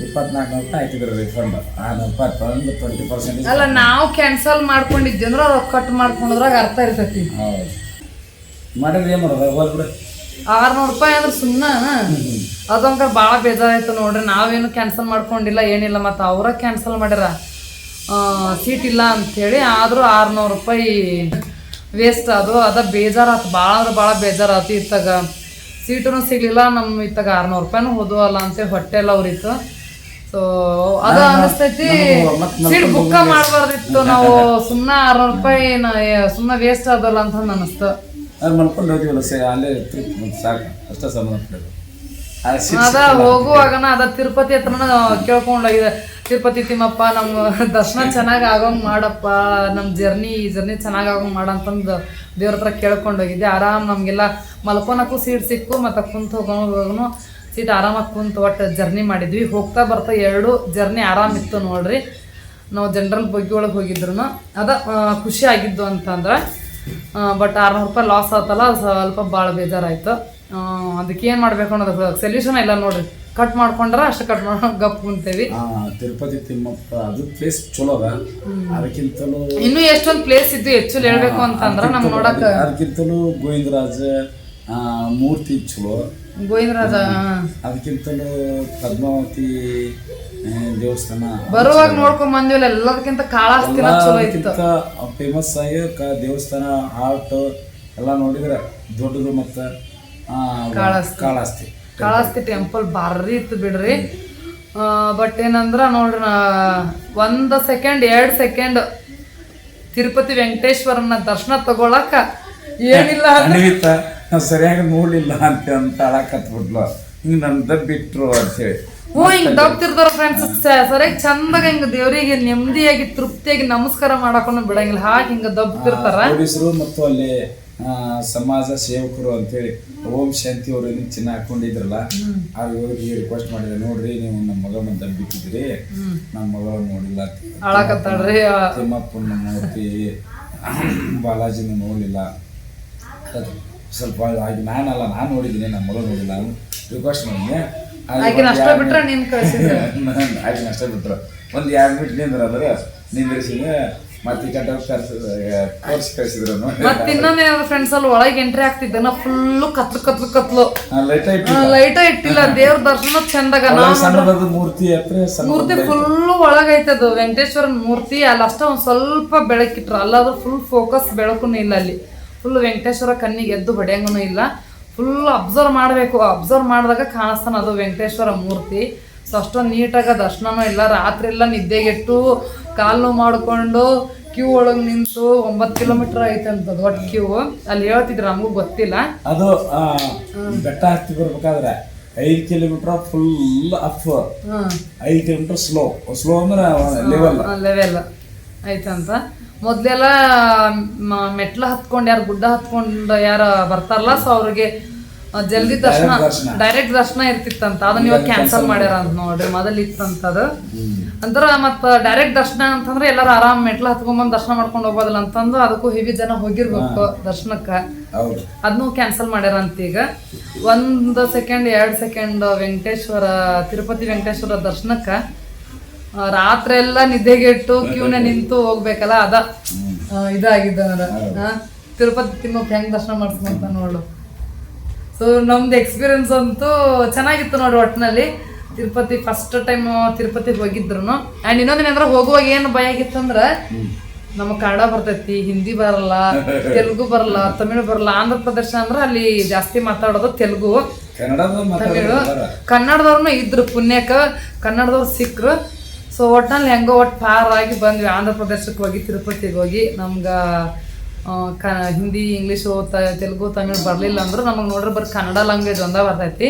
ಇಪ್ಪತ್ನಾಲ್ಕು ರೂಪಾಯಿ ಹಾಕಿದ್ರು ರಿಫಂಡ್ ಒಂದು ಟ್ವೆಂಟಿ ಪರ್ಸೆಂಟ್ ಅಲ್ಲ ನಾವು ಕ್ಯಾನ್ಸಲ್ ಮಾಡ್ಕೊಂಡಿದ್ವಿ ಅಂದ್ರೆ ಅವ್ರು ಕಟ್ ಮಾಡ್ಕೊಂಡ್ರಾಗ ಅರ್ಥ ಇರ್ತೈತಿ. ಮಾಡಿದ್ರೆ ಏನು ಮಾಡೋದು? ಹೋಗ್ಬಿಡು ಆರ್ನೂರು ರೂಪಾಯಿ ಅಂದ್ರೆ ಸುಮ್ಮನೆ ಅದೊಂಕರ್ ಭಾಳ ಬೇಜಾರಾಯ್ತು ನೋಡ್ರಿ ನಾವೇನು ಕ್ಯಾನ್ಸಲ್ ಮಾಡ್ಕೊಂಡಿಲ್ಲ ಏನಿಲ್ಲ ಮತ್ತು ಅವರ ಕ್ಯಾನ್ಸಲ್ ಮಾಡ್ಯಾರ ಸೀಟ್ ಇಲ್ಲ ಅಂಥೇಳಿ ಆದರೂ ಆರ್ನೂರು ರೂಪಾಯಿ ವೇಸ್ಟ್ ಅದು ಅದ ಬೇಜಾರಾತು ಭಾಳ ಅಂದ್ರೆ ಭಾಳ ಬೇಜಾರಾತು ಇತ್ತಾಗ. ಸೀಟೂ ಸಿಗ್ಲಿಲ್ಲ ನಮ್ಮ ಇತ್ತಾಗ ಆರ್ನೂರು ರೂಪಾಯಿನೂ ಅಲ್ಲ ಅಂತೇಳಿ ಹೊಟ್ಟೆ ಎಲ್ಲ ಉರಿತು. ಸೊ ಅದು ಅನಿಸ್ತೈತಿ ಸೀಟ್ ಬುಕ್ಕ ಮಾಡಬಾರ್ದಿತ್ತು. ನಾವು ಸುಮ್ಮನೆ ಆರ್ನೂರು ರೂಪಾಯಿ ಸುಮ್ಮನೆ ವೇಸ್ಟ್ ಆದಲ್ಲ ಅಂತ ಅನಿಸ್ತು ಅದು ಮಾಡ್ಕೊಂಡು ಹೋಗಿವಲ್ಲ ಅಲ್ಲೇ ಸಾಕು. ಅಷ್ಟೇ ಸಂಬಂಧ ಅದ ಹೋಗುವಾಗನ ಅದ ತಿರುಪತಿ ಹತ್ರನ ಕೇಳ್ಕೊಂಡೋಗಿದೆ. ತಿರುಪತಿ ತಿಮ್ಮಪ್ಪ ನಮ್ಮ ದರ್ಶನ ಚೆನ್ನಾಗಿ ಆಗೋಂಗ್ ಮಾಡಪ್ಪ ನಮ್ಮ ಜರ್ನಿ ಜರ್ನಿ ಚೆನ್ನಾಗಿ ಆಗೋಂಗ್ ಮಾಡಂತಂದು ದೇವ್ರ ಹತ್ರ ಕೇಳ್ಕೊಂಡೋಗಿದ್ದೆ ಆರಾಮ್ ನಮಗೆಲ್ಲ ಮಲ್ಕೊಳಕ್ಕೂ ಸೀಟ್ ಸಿಕ್ಕು ಮತ್ತು ಕುಂತು ಹೋಗೋನು ಸೀಟ್ ಆರಾಮಾಗಿ ಕುಂತು ಒಟ್ಟು ಜರ್ನಿ ಮಾಡಿದ್ವಿ. ಹೋಗ್ತಾ ಬರ್ತಾ ಎರಡು ಜರ್ನಿ ಆರಾಮಿತ್ತು ನೋಡ್ರಿ. ನಾವು ಜನರಲ್ ಬಗ್ಗೆ ಒಳಗೆ ಹೋಗಿದ್ರು ಅದ ಖುಷಿ ಆಗಿದ್ದು ಅಂತಂದ್ರೆ ಬಟ್ ಆರ್ನೂರು ರೂಪಾಯಿ ಲಾಸ್ ಆತಲ್ಲ ಸ್ವಲ್ಪ ಭಾಳ ಬೇಜಾರಾಯ್ತು ಅದಕ್ಕೆ ಏನು ಮಾಡ್ಬೇಕು ಅನ್ನೋದು ಸೊಲ್ಯೂಷನ್ ಇಲ್ಲ ನೋಡ್ರಿ. ಕಟ್ ಮಾಡ್ಕೊಂಡ್ರೆ ಅಷ್ಟು ಕಟ್ ಮಾಡ್ಕೊಂಡು ಗಪ್ ಕುಂತೇವಿ ತಿರುಪತಿ ತಿಮ್ಮಪ್ಪ ಅದು ಪ್ಲೇಸ್ ಚಲೋ ಅದ. ಅದಕ್ಕಿಂತಲೂ ಇನ್ನೂ ಎಷ್ಟೊಂದು ಪ್ಲೇಸ್ ಇದ್ದು ಹೆಚ್ಚು ಹೇಳ್ಬೇಕು ಅಂತಂದ್ರೆ ನಮ್ಗೆ ನೋಡಕ್ ಅದಕ್ಕಿಂತಲೂ ಗೋವಿಂದರಾಜ ಮೂರ್ತಿ ಚಲೋ. ಗೋವಿಂದರಾಜ ಅದಕ್ಕಿಂತಲೂ ಪದ್ಮಾವತಿ ದೇವಸ್ಥಾನ ಬರುವಾಗ ನೋಡ್ಕೊಂಡ್ ಬಂದಿವಲ್ಲ ಎಲ್ಲದಕ್ಕಿಂತ ಕಾಳಾಸ್ತಿನ ಚಲೋ ಇತ್ತು. ಫೇಮಸ್ ಆಗಿ ದೇವಸ್ಥಾನ ಆರ್ಟ್ ಎಲ್ಲ ನೋಡಿದ್ರೆ ದೊಡ್ಡದು ಮತ್ತು ಕಾಳಹಸ್ತಿ. ಕಾಳಸ್ತಿ ಕಾಳಸ್ತಿ ಟೆಂಪಲ್ ಭಾರಿ ಇತ್ತು ಬಿಡ್ರಿ. ಬಟ್ ಏನಂದ್ರ ನೋಡ್ರಿ ಒಂದ್ ಸೆಕೆಂಡ್ ಎರಡು ಸೆಕೆಂಡ್ ತಿರುಪತಿ ವೆಂಕಟೇಶ್ವರನ ದರ್ಶನ ತಗೊಳಕ ಏನಿಲ್ಲ ನಾವು ಸರಿಯಾಗಿ ನೋಡಿಲ್ಲ ಅಂತ ಅಂತ ಅಳಕತ್ಬಿಟ್ಲು ಹಿಂಗೆ ನನ್ನ ಬಿಟ್ರು ಅಂತೇಳಿ. ಹ್ಞೂ ಹಿಂಗ್ ದಬ್ತಿರ್ತಾರ ಫ್ರೆಂಡ್ಸ್ ಸರಿಯಾಗಿ ಚಂದಾಗ ಹಿಂಗ ದೇವರಿಗೆ ನೆಮ್ಮದಿಯಾಗಿ ತೃಪ್ತಿಯಾಗಿ ನಮಸ್ಕಾರ ಮಾಡಕೊಂಡು ಬಿಡಂಗಿಲ್ಲ. ಹಾಗೆ ಹಿಂಗ ದಬ್ತಿರ್ತಾರ ಪೊಲೀಸರು ಮತ್ತು ಅಲ್ಲಿ ಸಮಾಜ ಸೇವಕರು ಅಂತೇಳಿ ಓಂ ಶಾಂತಿ ಅವರು ಏನು ಚಿನ್ನ ಹಾಕೊಂಡಿದ್ರಲ್ಲ ಅವ್ರಿಗೆ ರಿಕ್ವೆಸ್ಟ್ ಮಾಡಿದ್ರೆ ನೋಡ್ರಿ ನೀವು ನಮ್ಮ ಮಗಳನ್ನ ದಬ್ಬಿಟ್ಟಿದ್ರಿ ನಮ್ಮ ಮಗ ನೋಡಿಲ್ಲ ತಿಮ್ಮಪ್ಪನ ಮೂರ್ತಿ ಬಾಲಾಜಿನ ನೋಡಲಿಲ್ಲ. ಅದು ಸ್ವಲ್ಪ ಆಗಿ ನಾನಲ್ಲ ನಾನು ನೋಡಿದ್ದೀನಿ ನಮ್ಮ ಮಗ ನೋಡಿಲ್ಲ ರಿಕ್ವೆಸ್ಟ್ ಮಾಡಿದ್ದೆ ಆಗಿ ನಷ್ಟ ಬಿಟ್ರೆ ಒಂದು ಎರಡು ಮಿನಿಟ್ ನಿಂದ್ರ ಅಂದ್ರೆ ನಿಂದ್ರಿಸಿದ ಮತ್ತೆ ಈ ಕಟ್ಟ ಕರ್ಸ ತೋರಿಸಿ ಕಳಿಸಿದ್ರು ಮತ್ ಇನ್ನೊಂದೇನಾದ್ರು ಫ್ರೆಂಡ್ಸ್ ಅಲ್ಲಿ ಒಳಗೆ ಎಂಟ್ರಿ ಆಗ್ತಿದ್ದೆ ನಾ ಫುಲ್ಲು ಕತ್ಲು ಕತ್ಲು ಕತ್ಲು. ಲೈಟ್ ಇಟ್ಟು ಲೈಟ ಇಟ್ಟಿಲ್ಲ. ದೇವ್ರ ದರ್ಶನ ಚಂದಾಗ ಮೂರ್ತಿ ಮೂರ್ತಿ ಫುಲ್ ಒಳಗೈತೆ ಅದು. ವೆಂಕಟೇಶ್ವರನ ಮೂರ್ತಿ ಅಲ್ಲಿ ಅಷ್ಟ ಒಂದ್ ಸ್ವಲ್ಪ ಬೆಳಕಿಟ್ರು ಅಲ್ಲಾದ್ರೂ ಫುಲ್ ಫೋಕಸ್ ಬೆಳಕುನು ಇಲ್ಲ ಅಲ್ಲಿ. ಫುಲ್ ವೆಂಕಟೇಶ್ವರ ಕಣ್ಣಿಗೆ ಎದ್ದು ಹೊಡೆಯಂಗನು ಇಲ್ಲ. ಫುಲ್ ಅಬ್ಸರ್ವ್ ಮಾಡಬೇಕು. ಅಬ್ಸರ್ವ್ ಮಾಡಿದಾಗ ಕಾಣಿಸ್ತಾನ ಅದು ವೆಂಕಟೇಶ್ವರ ಮೂರ್ತಿ. ಸೊ ಅಷ್ಟೊಂದು ನೀಟಾಗಿ ದರ್ಶನನೂ ಇಲ್ಲ. ರಾತ್ರಿ ಎಲ್ಲ ನಿದ್ದೆಗೆಟ್ಟು ಕಾಲು ಮಾಡಿಕೊಂಡು ಕ್ಯೂ ಒಳಗೆ ನಿಂತು ಒಂಬತ್ತು ಕಿಲೋಮೀಟರ್ ಐತೆ ಅಂತ ಒಟ್ಟು ಕ್ಯೂ. ಅಲ್ಲಿ ಹೇಳ್ತಿದ್ರು ನಮಗೂ ಗೊತ್ತಿಲ್ಲ. ಅದು ಬೆಟ್ಟ ಹತ್ತಿ ಬರ್ಬೇಕಾದ್ರೆ ಐದು ಕಿಲೋಮೀಟರ್ ಫುಲ್ ಅಪ್ ಐದು ಕಿಲೋಮೀಟರ್ ಸ್ಲೋ ಸ್ಲೋ ಅಂದ್ರೆ ಲೆವೆಲ್ ಲೆವೆಲ್ ಐತಂತ ಮೊದ್ಲೆಲ್ಲ ಮೆಟ್ಲ ಹತ್ಕೊಂಡು ಯಾರು ಗುಡ್ಡ ಹತ್ಕೊಂಡು ಯಾರು ಬರ್ತಾರಲ್ಲ ಸೊ ಅವ್ರಿಗೆ ಜಲ್ದಿ ದರ್ಶನ. ಡೈರೆಕ್ಟ್ ದರ್ಶನ. ಇರ್ತಿತ್ತಂತ. ಅದನ್ನ ಇವಾಗ ಕ್ಯಾನ್ಸಲ್ ಮಾಡ್ಯಾರ ಅಂತ ನೋಡ್ರಿ ಮೊದಲ್ ಇತ್ತಂತದು ಅಂದ್ರ ಮತ್ತ ಡೈರೆಕ್ಟ್ ದರ್ಶನ ಅಂತಂದ್ರೆ ಎಲ್ಲಾರು ಆರಾಮ್ ಮೆಟ್ಲ ಹತ್ಕೊಂಡ್ಬಂದ್ ದರ್ಶನ ಮಾಡ್ಕೊಂಡು ಹೋಗೋದಿಲ್ಲ ಅಂತಂದು ಅದಕ್ಕೂ ಹೆವಿ ಜನ ಹೋಗಿರ್ಬೇಕು ದರ್ಶನಕ್ಕ. ಅದನ್ನು ಕ್ಯಾನ್ಸಲ್ ಮಾಡ್ಯಾರ ಅಂತ ಈಗ. ಒಂದು ಸೆಕೆಂಡ್ ಎರಡು ಸೆಕೆಂಡ್ ವೆಂಕಟೇಶ್ವರ ತಿರುಪತಿ ವೆಂಕಟೇಶ್ವರ ದರ್ಶನಕ್ಕ ರಾತ್ರಿ ಎಲ್ಲ ನಿದ್ದೆಗೆಟ್ಟು ಕ್ಯೂನೆ ನಿಂತು ಹೋಗ್ಬೇಕಲ್ಲ ಅದ ಇದಾಗಿದ್ದ ತಿರುಪತಿ ತಿಮ್ಮಪ್ಪ ಹೆಂಗ್ ದರ್ಶನ ಮಾಡ್ಕೊಂತ ನೋಡು. ಸೊ ನಮ್ದು ಎಕ್ಸ್ಪೀರಿಯನ್ಸ್ ಅಂತೂ ಚೆನ್ನಾಗಿತ್ತು ನೋಡಿ ಒಟ್ಟಿನಲ್ಲಿ ತಿರುಪತಿ ಫಸ್ಟ್ ಟೈಮ್ ತಿರುಪತಿಗೆ ಹೋಗಿದ್ರು ಆ್ಯಂಡ್ ಇನ್ನೊಂದೇನಂದ್ರೆ ಹೋಗುವಾಗ ಏನು ಭಯ ಆಗಿತ್ತು ಅಂದ್ರೆ ನಮಗೆ ಕನ್ನಡ ಬರ್ತೈತಿ ಹಿಂದಿ ಬರಲ್ಲ ತೆಲುಗು ಬರಲ್ಲ ತಮಿಳು ಬರಲ್ಲ ಆಂಧ್ರ ಪ್ರದೇಶ ಅಂದ್ರೆ ಅಲ್ಲಿ ಜಾಸ್ತಿ ಮಾತಾಡೋದು ತೆಲುಗು. ತಮಿಳು. ಕನ್ನಡದವ್ರನ್ನ ಇದ್ರು ಪುಣ್ಯಕ್ಕೆ ಕನ್ನಡದವ್ರು ಸಿಕ್ಕರು ಸೊ ಒಟ್ನಲ್ಲಿ ಹೆಂಗೋ ಒಟ್ಟು ಪಾರಾಗಿ ಬಂದ್ವಿ. ಆಂಧ್ರ ಪ್ರದೇಶಕ್ಕೆ ಹೋಗಿ ತಿರುಪತಿಗೆ ಹೋಗಿ. ನಮ್ಗೆ ಕ ಹಿಂದಿ ಇಂಗ್ಲೀಷು ತ ತೆಲುಗು ತಮಿಳು ಬರಲಿಲ್ಲ ಅಂದ್ರೆ ನಮಗೆ ನೋಡ್ರಿ ಬರೀ ಕನ್ನಡ ಲ್ಯಾಂಗ್ವೇಜ್ ಒಂದೇ ಬರ್ತೈತಿ.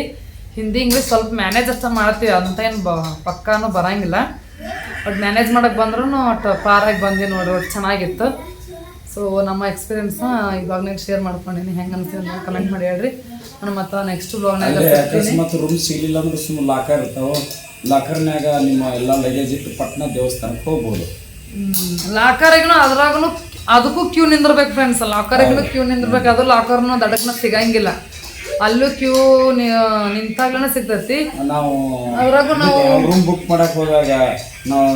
ಹಿಂದಿ ಇಂಗ್ಲೀಷ್ ಸ್ವಲ್ಪ ಮ್ಯಾನೇಜ್ ಅಷ್ಟ ಮಾಡ್ತೀವಿ ಅಂತ ಏನು ಬ ಪಕ್ಕಾನು ಬರಂಗಿಲ್ಲ. ಬಟ್ ಮ್ಯಾನೇಜ್ ಮಾಡಕ್ಕೆ ಬಂದ್ರೂ ಒಟ್ಟು ಪಾರಾಗಿ ಬಂದ್ವಿ ನೋಡ್ರಿ ಒಟ್ಟು ಚೆನ್ನಾಗಿತ್ತು. ಸೊ ನಮ್ಮ ಎಕ್ಸ್ಪೀರಿಯನ್ಸ್ನ ಇವಾಗ ನೀವು ಶೇರ್ ಮಾಡ್ಕೊಂಡಿನಿ ಹೆಂಗೆ ಅನ್ಸಿದ್ರೆ ಕಮೆಂಟ್ ಮಾಡಿ ಹೇಳ್ರಿ. ನಾನು ಮತ್ತೆ ನೆಕ್ಸ್ಟ್ ಬ್ಲಾಗ್ನಾಗ ಮತ್ತು ರೂಮ್ ಸಿಗಲಿಲ್ಲ ಅಂದ್ರೆ ಸುಮ್ಮನೆ ಲಾಕರ್ ಇರ್ತಾವೆ? ಲಾಕರ್ನಾಗ ನಿಮ್ಮ ಎಲ್ಲ ಲಗೇಜ್ ಇಟ್ಟು ಪಟ್ನ ದೇವಸ್ಥಾನಕ್ಕೆ ಹೋಗ್ಬೋದು. ಲಾಕರ್ಗೂ ಅದ್ರಾಗೂ ಅದಕ್ಕೂ ಕ್ಯೂ ನಿಂದಿರ್ಬೇಕು ಫ್ರೆಂಡ್ಸ್ ಲಾಕರ್ಗೂ ಕ್ಯೂ ನಿಂದಿರ್ಬೇಕು. ಅದು ಲಾಕರ್ನು ದಡಕ್ನ ಸಿಗಂಗಿಲ್ಲ. ಅಲ್ಲೂ ಕ್ಯೂ ನಿಂತಾಗ್ಲೇ ಸಿಗ್ತೈತಿ. ನಾವು ಅದ್ರಾಗೂ ನಾವು ರೂಮ್ ಬುಕ್ ಮಾಡಕ್ ಹೋದಾಗ ನಾವು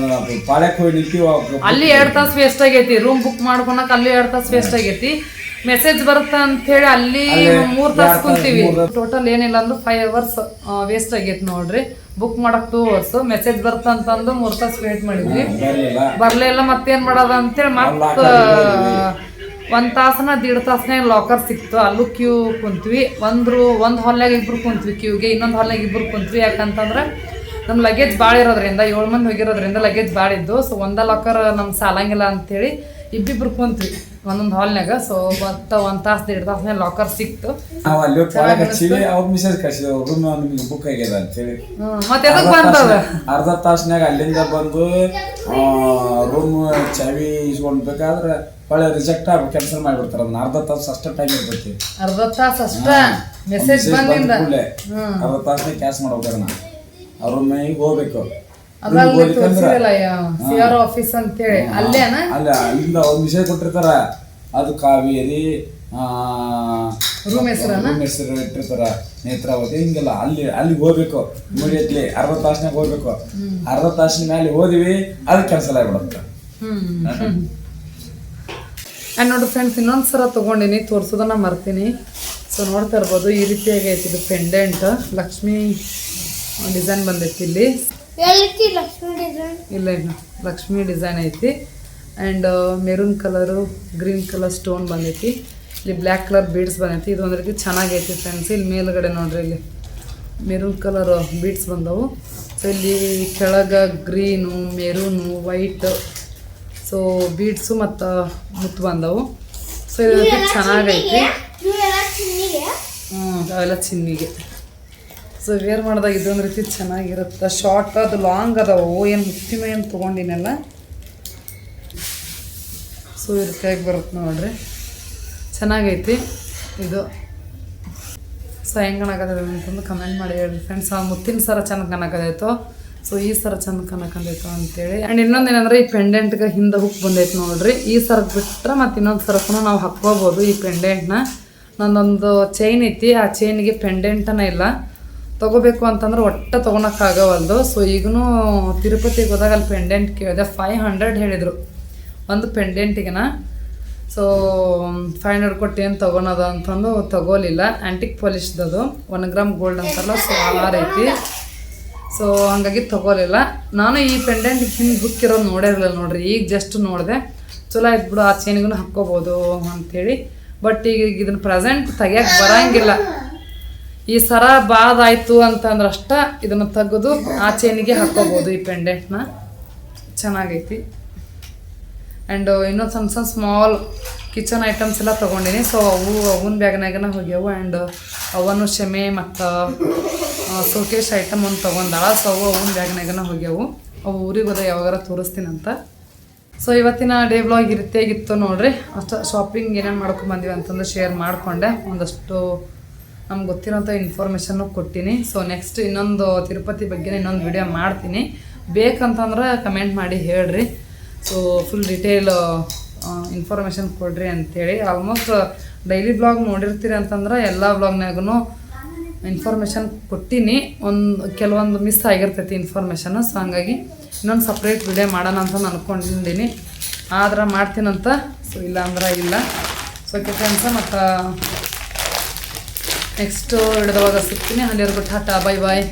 ಪಾಳ್ಯಕ್ಕೆ ಹೋಗಿ ನಿಂತೀವಿ? ಅಲ್ಲಿ ಎರಡು ತಾಸು ವೇಸ್ಟ್ ಆಗೈತಿ. ರೂಮ್ ಬುಕ್ ಮಾಡ್ಕೊಳಕ್ ಅಲ್ಲಿ ಎರಡು ತಾಸು ವೇಸ್ಟ್ ಆಗೈತಿ. ಮೆಸೇಜ್ ಬರುತ್ತೆ ಅಂತ ಹೇಳಿ ಅಲ್ಲಿ ಮೂರ್ ತಾಸು ಕುಂತೀವಿ. ಟೋಟಲ್ ಏನಿಲ್ಲ ಅಂದ್ರೆ ಫೈವ್ ಅವರ್ಸ್ ವೇಸ್ಟ್ ಆಗೈತೆ ನೋಡ್ರಿ. ಬುಕ್ ಮಾಡಕ್ ಟೂ ಅವರ್ಸ್ ಮೆಸೇಜ್ ಬರುತ್ತೆ ಅಂತಂದು ಮೂರ್ ತಾಸು ವೇಟ್ ಮಾಡಿದ್ವಿ. ಬರ್ಲೇ ಇಲ್ಲ ಮತ್ತೇನ್ ಮಾಡೋದ ಅಂತೇಳಿ ಮತ್ತ ಒಂದ್ ತಾಸನ ದೀಡ್ ತಾಸನೇ ಲಾಕರ್ ಸಿಕ್ತು. ಅಲ್ಲೂ ಕ್ಯೂ ಕುಂತ್ವಿ. ಒಂದ್ರು ಒಂದ್ ಹಾಲ್ನಾಗ ಇಬ್ರು ಕುಂತ್ವಿ ಕ್ಯೂಗೆ ಇನ್ನೊಂದ್ ಹಾಲ್ನಾಗ ಇಬ್ರು ಕುಂತ್ವಿ. ಯಾಕಂತಂದ್ರೆ ನಮ್ ಲಗೇಜ್ ಭಾಳ ಇರೋದ್ರಿಂದ ಏಳು ಮಂದಿ ಹೋಗಿರೋದ್ರಿಂದ ಲಗೇಜ್ ಭಾಳ ಇದ್ದು. ಸೊ ಒಂದ ಲಾಕರ್ ನಮ್ ಸಾಲಂಗಿಲ್ಲ ಅಂತೇಳಿ ಇಬ್ಬಿಬ್ರು ಕುಂತ್ರಿ ಒಂದೊಂದು ಹಾಲ್ನಾಗ ಸೊ ಮತ್ತ ಒಂದ್ ತಾಸ್ ದೇಡ್ ತಾಸನೇ ಲಾಕರ್ ಸಿಕ್ತು. ನಾವು ಅಲ್ಲಿ ಹಚ್ಚಿವಿ ಅವ್ರ ಮೆಸೇಜ್ ನಿಮಗೆ ಬುಕ್ ಆಗ್ಯದ ಅಂತೇಳಿ ಹೇಳಿ. ಮತ್ತೆ ಅರ್ಧ ತಾಸ್ನಾಗ ಅಲ್ಲಿಂದ ಬಂದು ರೂಮ್ ಚಾವಿ ಇಸ್ಕೊಂಡ್ಬೇಕಾದ್ರೆ ಒಳ್ಳೆ ರಿಜೆಕ್ಟ್ ಆಗಿ ಕ್ಯಾನ್ಸಲ್ ಮಾಡಿಬಿಡ್ತಾರೆ. ಅದನ್ನ ಅರ್ಧ ತಾಸು ಅಷ್ಟೇ ಟೈಮ್ ಇರ್ತೈತಿ. ಅರ್ಧ ತಾಸು ಅಷ್ಟ ಮೆಸೇಜ್ ಬಂದಿಂದ ಹ್ಮ್. ಅರ್ಧ ತಾಸನೇ ಕ್ಯಾಶ್ ಮಾಡ್ಬೇಕಾರೆ ನಾ ಅವ್ರ ರೂಮಿಗೆ ಹೋಗ್ಬೇಕು. ಅದ್ರಲ್ಲಿ ತೋರಿಸಿರಲ್ಲ ಸಿ ಆರ್ ಆಫೀಸ್ ಅಂತೇಳಿ. ಅಲ್ಲೇನ ಅಲ್ಲ ಅಲ್ಲಿಂದ ಒಂದು ವಿಷಯ ಕೊಟ್ಟಿರ್ತಾರ. ಅದು ಕಾವೇರಿ ರೂಮ್ ಹೆಸರು ಇಟ್ಟಿರ್ತಾರ ನೇತ್ರಾವತಿ. ಹಿಂಗೆಲ್ಲ ಅಲ್ಲಿ ಅಲ್ಲಿಗೆ ಹೋಗ್ಬೇಕು. ಇಮಿಡಿಯೇಟ್ಲಿ ಅರವತ್ ತಾಸಿನಾಗ ಹೋಗ್ಬೇಕು. ಅರ್ಧ ತಾಸಿನ ಮೇಲೆ ಹೋದಿವಿ ಅದು ಕ್ಯಾನ್ಸಲ್ ಆಗ್ಬಿಡುತ್ತೆ. ಅಂಡ್ ನೋಡಿ ಫ್ರೆಂಡ್ಸ್ ಇನ್ನೊಂದು ಸಲ ತೊಗೊಂಡಿನಿ ತೋರ್ಸೋದನ್ನ ಮರ್ತೀನಿ. ಸೊ ನೋಡ್ತಾ ಇರ್ಬೋದು ಈ ರೀತಿಯಾಗಿ ಐತಿ ಇದು ಪೆಂಡೆಂಟ್ ಲಕ್ಷ್ಮೀ ಡಿಸೈನ್ ಬಂದೈತಿ ಇಲ್ಲಿ. ಇಲ್ಲ ಇಲ್ಲ. ಲಕ್ಷ್ಮಿ ಡಿಸೈನ್ ಐತಿ. And maroon colour green colour stone ಬಂದೈತಿ. ಇಲ್ಲಿ ಬ್ಲ್ಯಾಕ್ ಕಲರ್ ಬೀಡ್ಸ್ ಬಂದೈತಿ. ಇದು ಒಂದು ರೀತಿ ಚೆನ್ನಾಗೈತಿ ಫ್ರೆಂಡ್ಸ್ ಇಲ್ಲಿ ಮೇಲ್ಗಡೆ ನೋಡ್ರಿ ಇಲ್ಲಿ. ಮೆರೂನ್ ಕಲರ್ ಬೀಡ್ಸ್ ಬಂದವು. ಸೊ ಇಲ್ಲಿ ಕೆಳಗೆ green maroon white so beads ಮತ್ತು ಮುತ್ತು ಬಂದವು. ಸೊ ಇದು ಚೆನ್ನಾಗೈತಿ. ಹ್ಞೂ ಅವೆಲ್ಲ ಚಿನ್ನಿಗೆ. ಸೊ ವೇರ್ ಮಾಡಿದಾಗ ಇದೊಂದು ರೀತಿ ಚೆನ್ನಾಗಿರುತ್ತೆ. ಶಾರ್ಟ್ ಅದು ಲಾಂಗ್ ಅದಾವು ಏನು ಮುತ್ತಿಮೆ ಏನು ತೊಗೊಂಡಿನಲ್ಲ? ಸೊ ಇದು ಬರುತ್ತೆ ನೋಡ್ರಿ. ಚೆನ್ನಾಗೈತಿ. ಇದು. ಸೊ ಹೆಂಗೆ ಕಾಣಕತ್ತದ ಅಂತಂದು ಕಮೆಂಟ್ ಮಾಡಿ ಹೇಳಿ ಫ್ರೆಂಡ್ಸ್ ಆ ಮುತ್ತಿನ ಸರ ಚೆಂದ ಕಾಣಕದೈತೋ ಸೊ ಈ ಸರ ಚೆಂದ ಕಾಣಕಂದೈತೋ ಅಂತೇಳಿ. ಆ್ಯಂಡ್ ಇನ್ನೊಂದು ಏನಂದ್ರೆ, ಈ ಪೆಂಡೆಂಟ್ಗೆ ಹಿಂದೆ ಹುಕ್ ಬಂದೈತೆ ನೋಡ್ರಿ. ಈ ಸರ ಬಿಟ್ಟರೆ ಮತ್ತು ಇನ್ನೊಂದು ಸರಕ್ಕೂ ನಾವು ಹಾಕ್ಕೋಬೋದು ಈ ಪೆಂಡೆಂಟ್ನ ನಂದೊಂದು ಚೈನ್ ಐತಿ. ಆ ಚೈನಿಗೆ ಪೆಂಡೆಂಟನೇ ಇಲ್ಲ. ತೊಗೋಬೇಕು ಅಂತಂದ್ರೆ ಒಟ್ಟ ತೊಗೊಳಕ್ಕಾಗವಲ್ದು ಸೊ ಈಗೂ ತಿರುಪತಿಗೆ ಹೋದಾಗ ಅಲ್ಲಿ ಪೆಂಡೆಂಟ್ ಕೇಳಿದೆ. ಫೈವ್ ಹಂಡ್ರೆಡ್ ಹೇಳಿದರು. ಒಂದು ಪೆಂಡೆಂಟಿಗೆನ ಸೊ ಫೈವ್ ಹಂಡ್ರೆಡ್ ಕೊಟ್ಟು ಏನು ತೊಗೊಳೋದು ಅಂತಂದು ತಗೋಲಿಲ್ಲ. ಆ್ಯಂಟಿಕ್ ಪಾಲಿಶ್ದದು ಒನ್ ಗ್ರಾಮ್ ಗೋಲ್ಡ್ ಅಂತಲ್ಲ ಸೊ ಆ ಐತಿ ಸೊ ಹಂಗಾಗಿ ತಗೋಲಿಲ್ಲ. ನಾನು ಈ ಪೆಂಡೆಂಟ್ ಹಿಂಗೆ ಬುಕ್ಕಿರೋದು ನೋಡಿರಲಿಲ್ಲ ನೋಡ್ರಿ. ಈಗ ಜಸ್ಟ್ ನೋಡಿದೆ. ಚಲೋ ಆಯ್ತು ಬಿಡು, ಆ ಚೇನಿಗೂ ಹಾಕ್ಕೋಬೋದು ಅಂಥೇಳಿ ಬಟ್ ಈಗ ಇದನ್ನು ಪ್ರೆಸೆಂಟ್ ತೆಗಿಯಕ್ಕೆ ಬರಂಗಿಲ್ಲ. ಈ ಸರ ಬಾದಾಯ್ತು ಅಂತಂದ್ರೆ ಅಷ್ಟ ಇದನ್ನು ತೆಗೆದು ಆ ಚೈನಿಗೆ ಹಾಕೋಬಹುದು ಈ ಪೆಂಡೆಂಟ್ನ. ಚೆನ್ನಾಗೈತಿ. ಆ್ಯಂಡ್ ಇನ್ನೊಂದು ಸಣ್ಣ ಸಣ್ಣ ಸ್ಮಾಲ್ ಕಿಚನ್ ಐಟಮ್ಸ್ ಎಲ್ಲ ತೊಗೊಂಡಿನಿ. ಸೊ ಅವು ಅವನ ಬ್ಯಾಗ್ನಾಗನ ಹೋಗ್ಯಾವು. ಆ್ಯಂಡ್ ಅವನು ಶಮೆ ಮತ್ತು ಸೋಕೇಶ್ ಐಟಮ್ ಒಂದು ತೊಗೊಂಡಾಳ. ಸೊ ಅವು ಅವನ ಬ್ಯಾಗ್ನಾಗನ ಹೋಗ್ಯಾವು. ಅವು ಊರಿಗೆ ಹೋದ ಯಾವಾಗಾರ ತೋರಿಸ್ತೀನಂತ ಸೊ ಇವತ್ತಿನ ಡೇ ಬ್ಲಾಗ್ ಇರುತ್ತೆ ರೀತಿಯಾಗಿತ್ತು ನೋಡ್ರಿ. ಅಷ್ಟು ಶಾಪಿಂಗ್ ಏನೇನು ಮಾಡ್ಕೊಂಡು ಬಂದಿವಿ ಅಂತಂದು ಶೇರ್ ಮಾಡಿಕೊಂಡೆ. ಒಂದಷ್ಟು ನಮ್ಗೆ ಗೊತ್ತಿರೋಂಥ ಇನ್ಫಾರ್ಮೇಷನ್ನು ಕೊಟ್ಟಿನಿ. ಸೊ ನೆಕ್ಸ್ಟ್ ಇನ್ನೊಂದು ತಿರುಪತಿ ಬಗ್ಗೆ ಇನ್ನೊಂದು ವಿಡಿಯೋ ಮಾಡ್ತೀನಿ. ಬೇಕಂತಂದ್ರೆ ಕಮೆಂಟ್ ಮಾಡಿ ಹೇಳ್ರಿ. ಸೊ ಫುಲ್ ಡಿಟೇಲ್ ಇನ್ಫಾರ್ಮೇಷನ್ ಕೊಡ್ರಿ ಅಂಥೇಳಿ ಆಲ್ಮೋಸ್ಟ್ ಡೈಲಿ ಬ್ಲಾಗ್ ನೋಡಿರ್ತೀರಿ ಅಂತಂದ್ರೆ ಎಲ್ಲ ಬ್ಲಾಗ್ನಾಗೂ ಇನ್ಫಾರ್ಮೇಷನ್ ಕೊಟ್ಟಿನಿ. ಒಂದು, ಕೆಲವೊಂದು ಮಿಸ್ ಆಗಿರ್ತೈತಿ ಇನ್ಫಾರ್ಮೇಷನ್ ಸೊ ಹಂಗಾಗಿ ಇನ್ನೊಂದು ಸಪ್ರೇಟ್ ವಿಡಿಯೋ ಮಾಡೋಣ ಅಂತ ನಾನು ಅಂದ್ಕೊಂಡಿದ್ದೀನಿ ಆದ್ರೆ ಮಾಡ್ತೀನಂತ ಸೊ ಇಲ್ಲ ಅಂದ್ರೆ ಇಲ್ಲ. ಸೊ ಓಕೆ ಅಂತ ಮತ್ತು ನೆಕ್ಸ್ಟು ಹಿಡಿದವಾಗ ಸಿಗ್ತೀನಿ. ಅಲ್ಲಿವರೆಗೂ ಟಾಟಾ ಬೈ ಬಾಯ್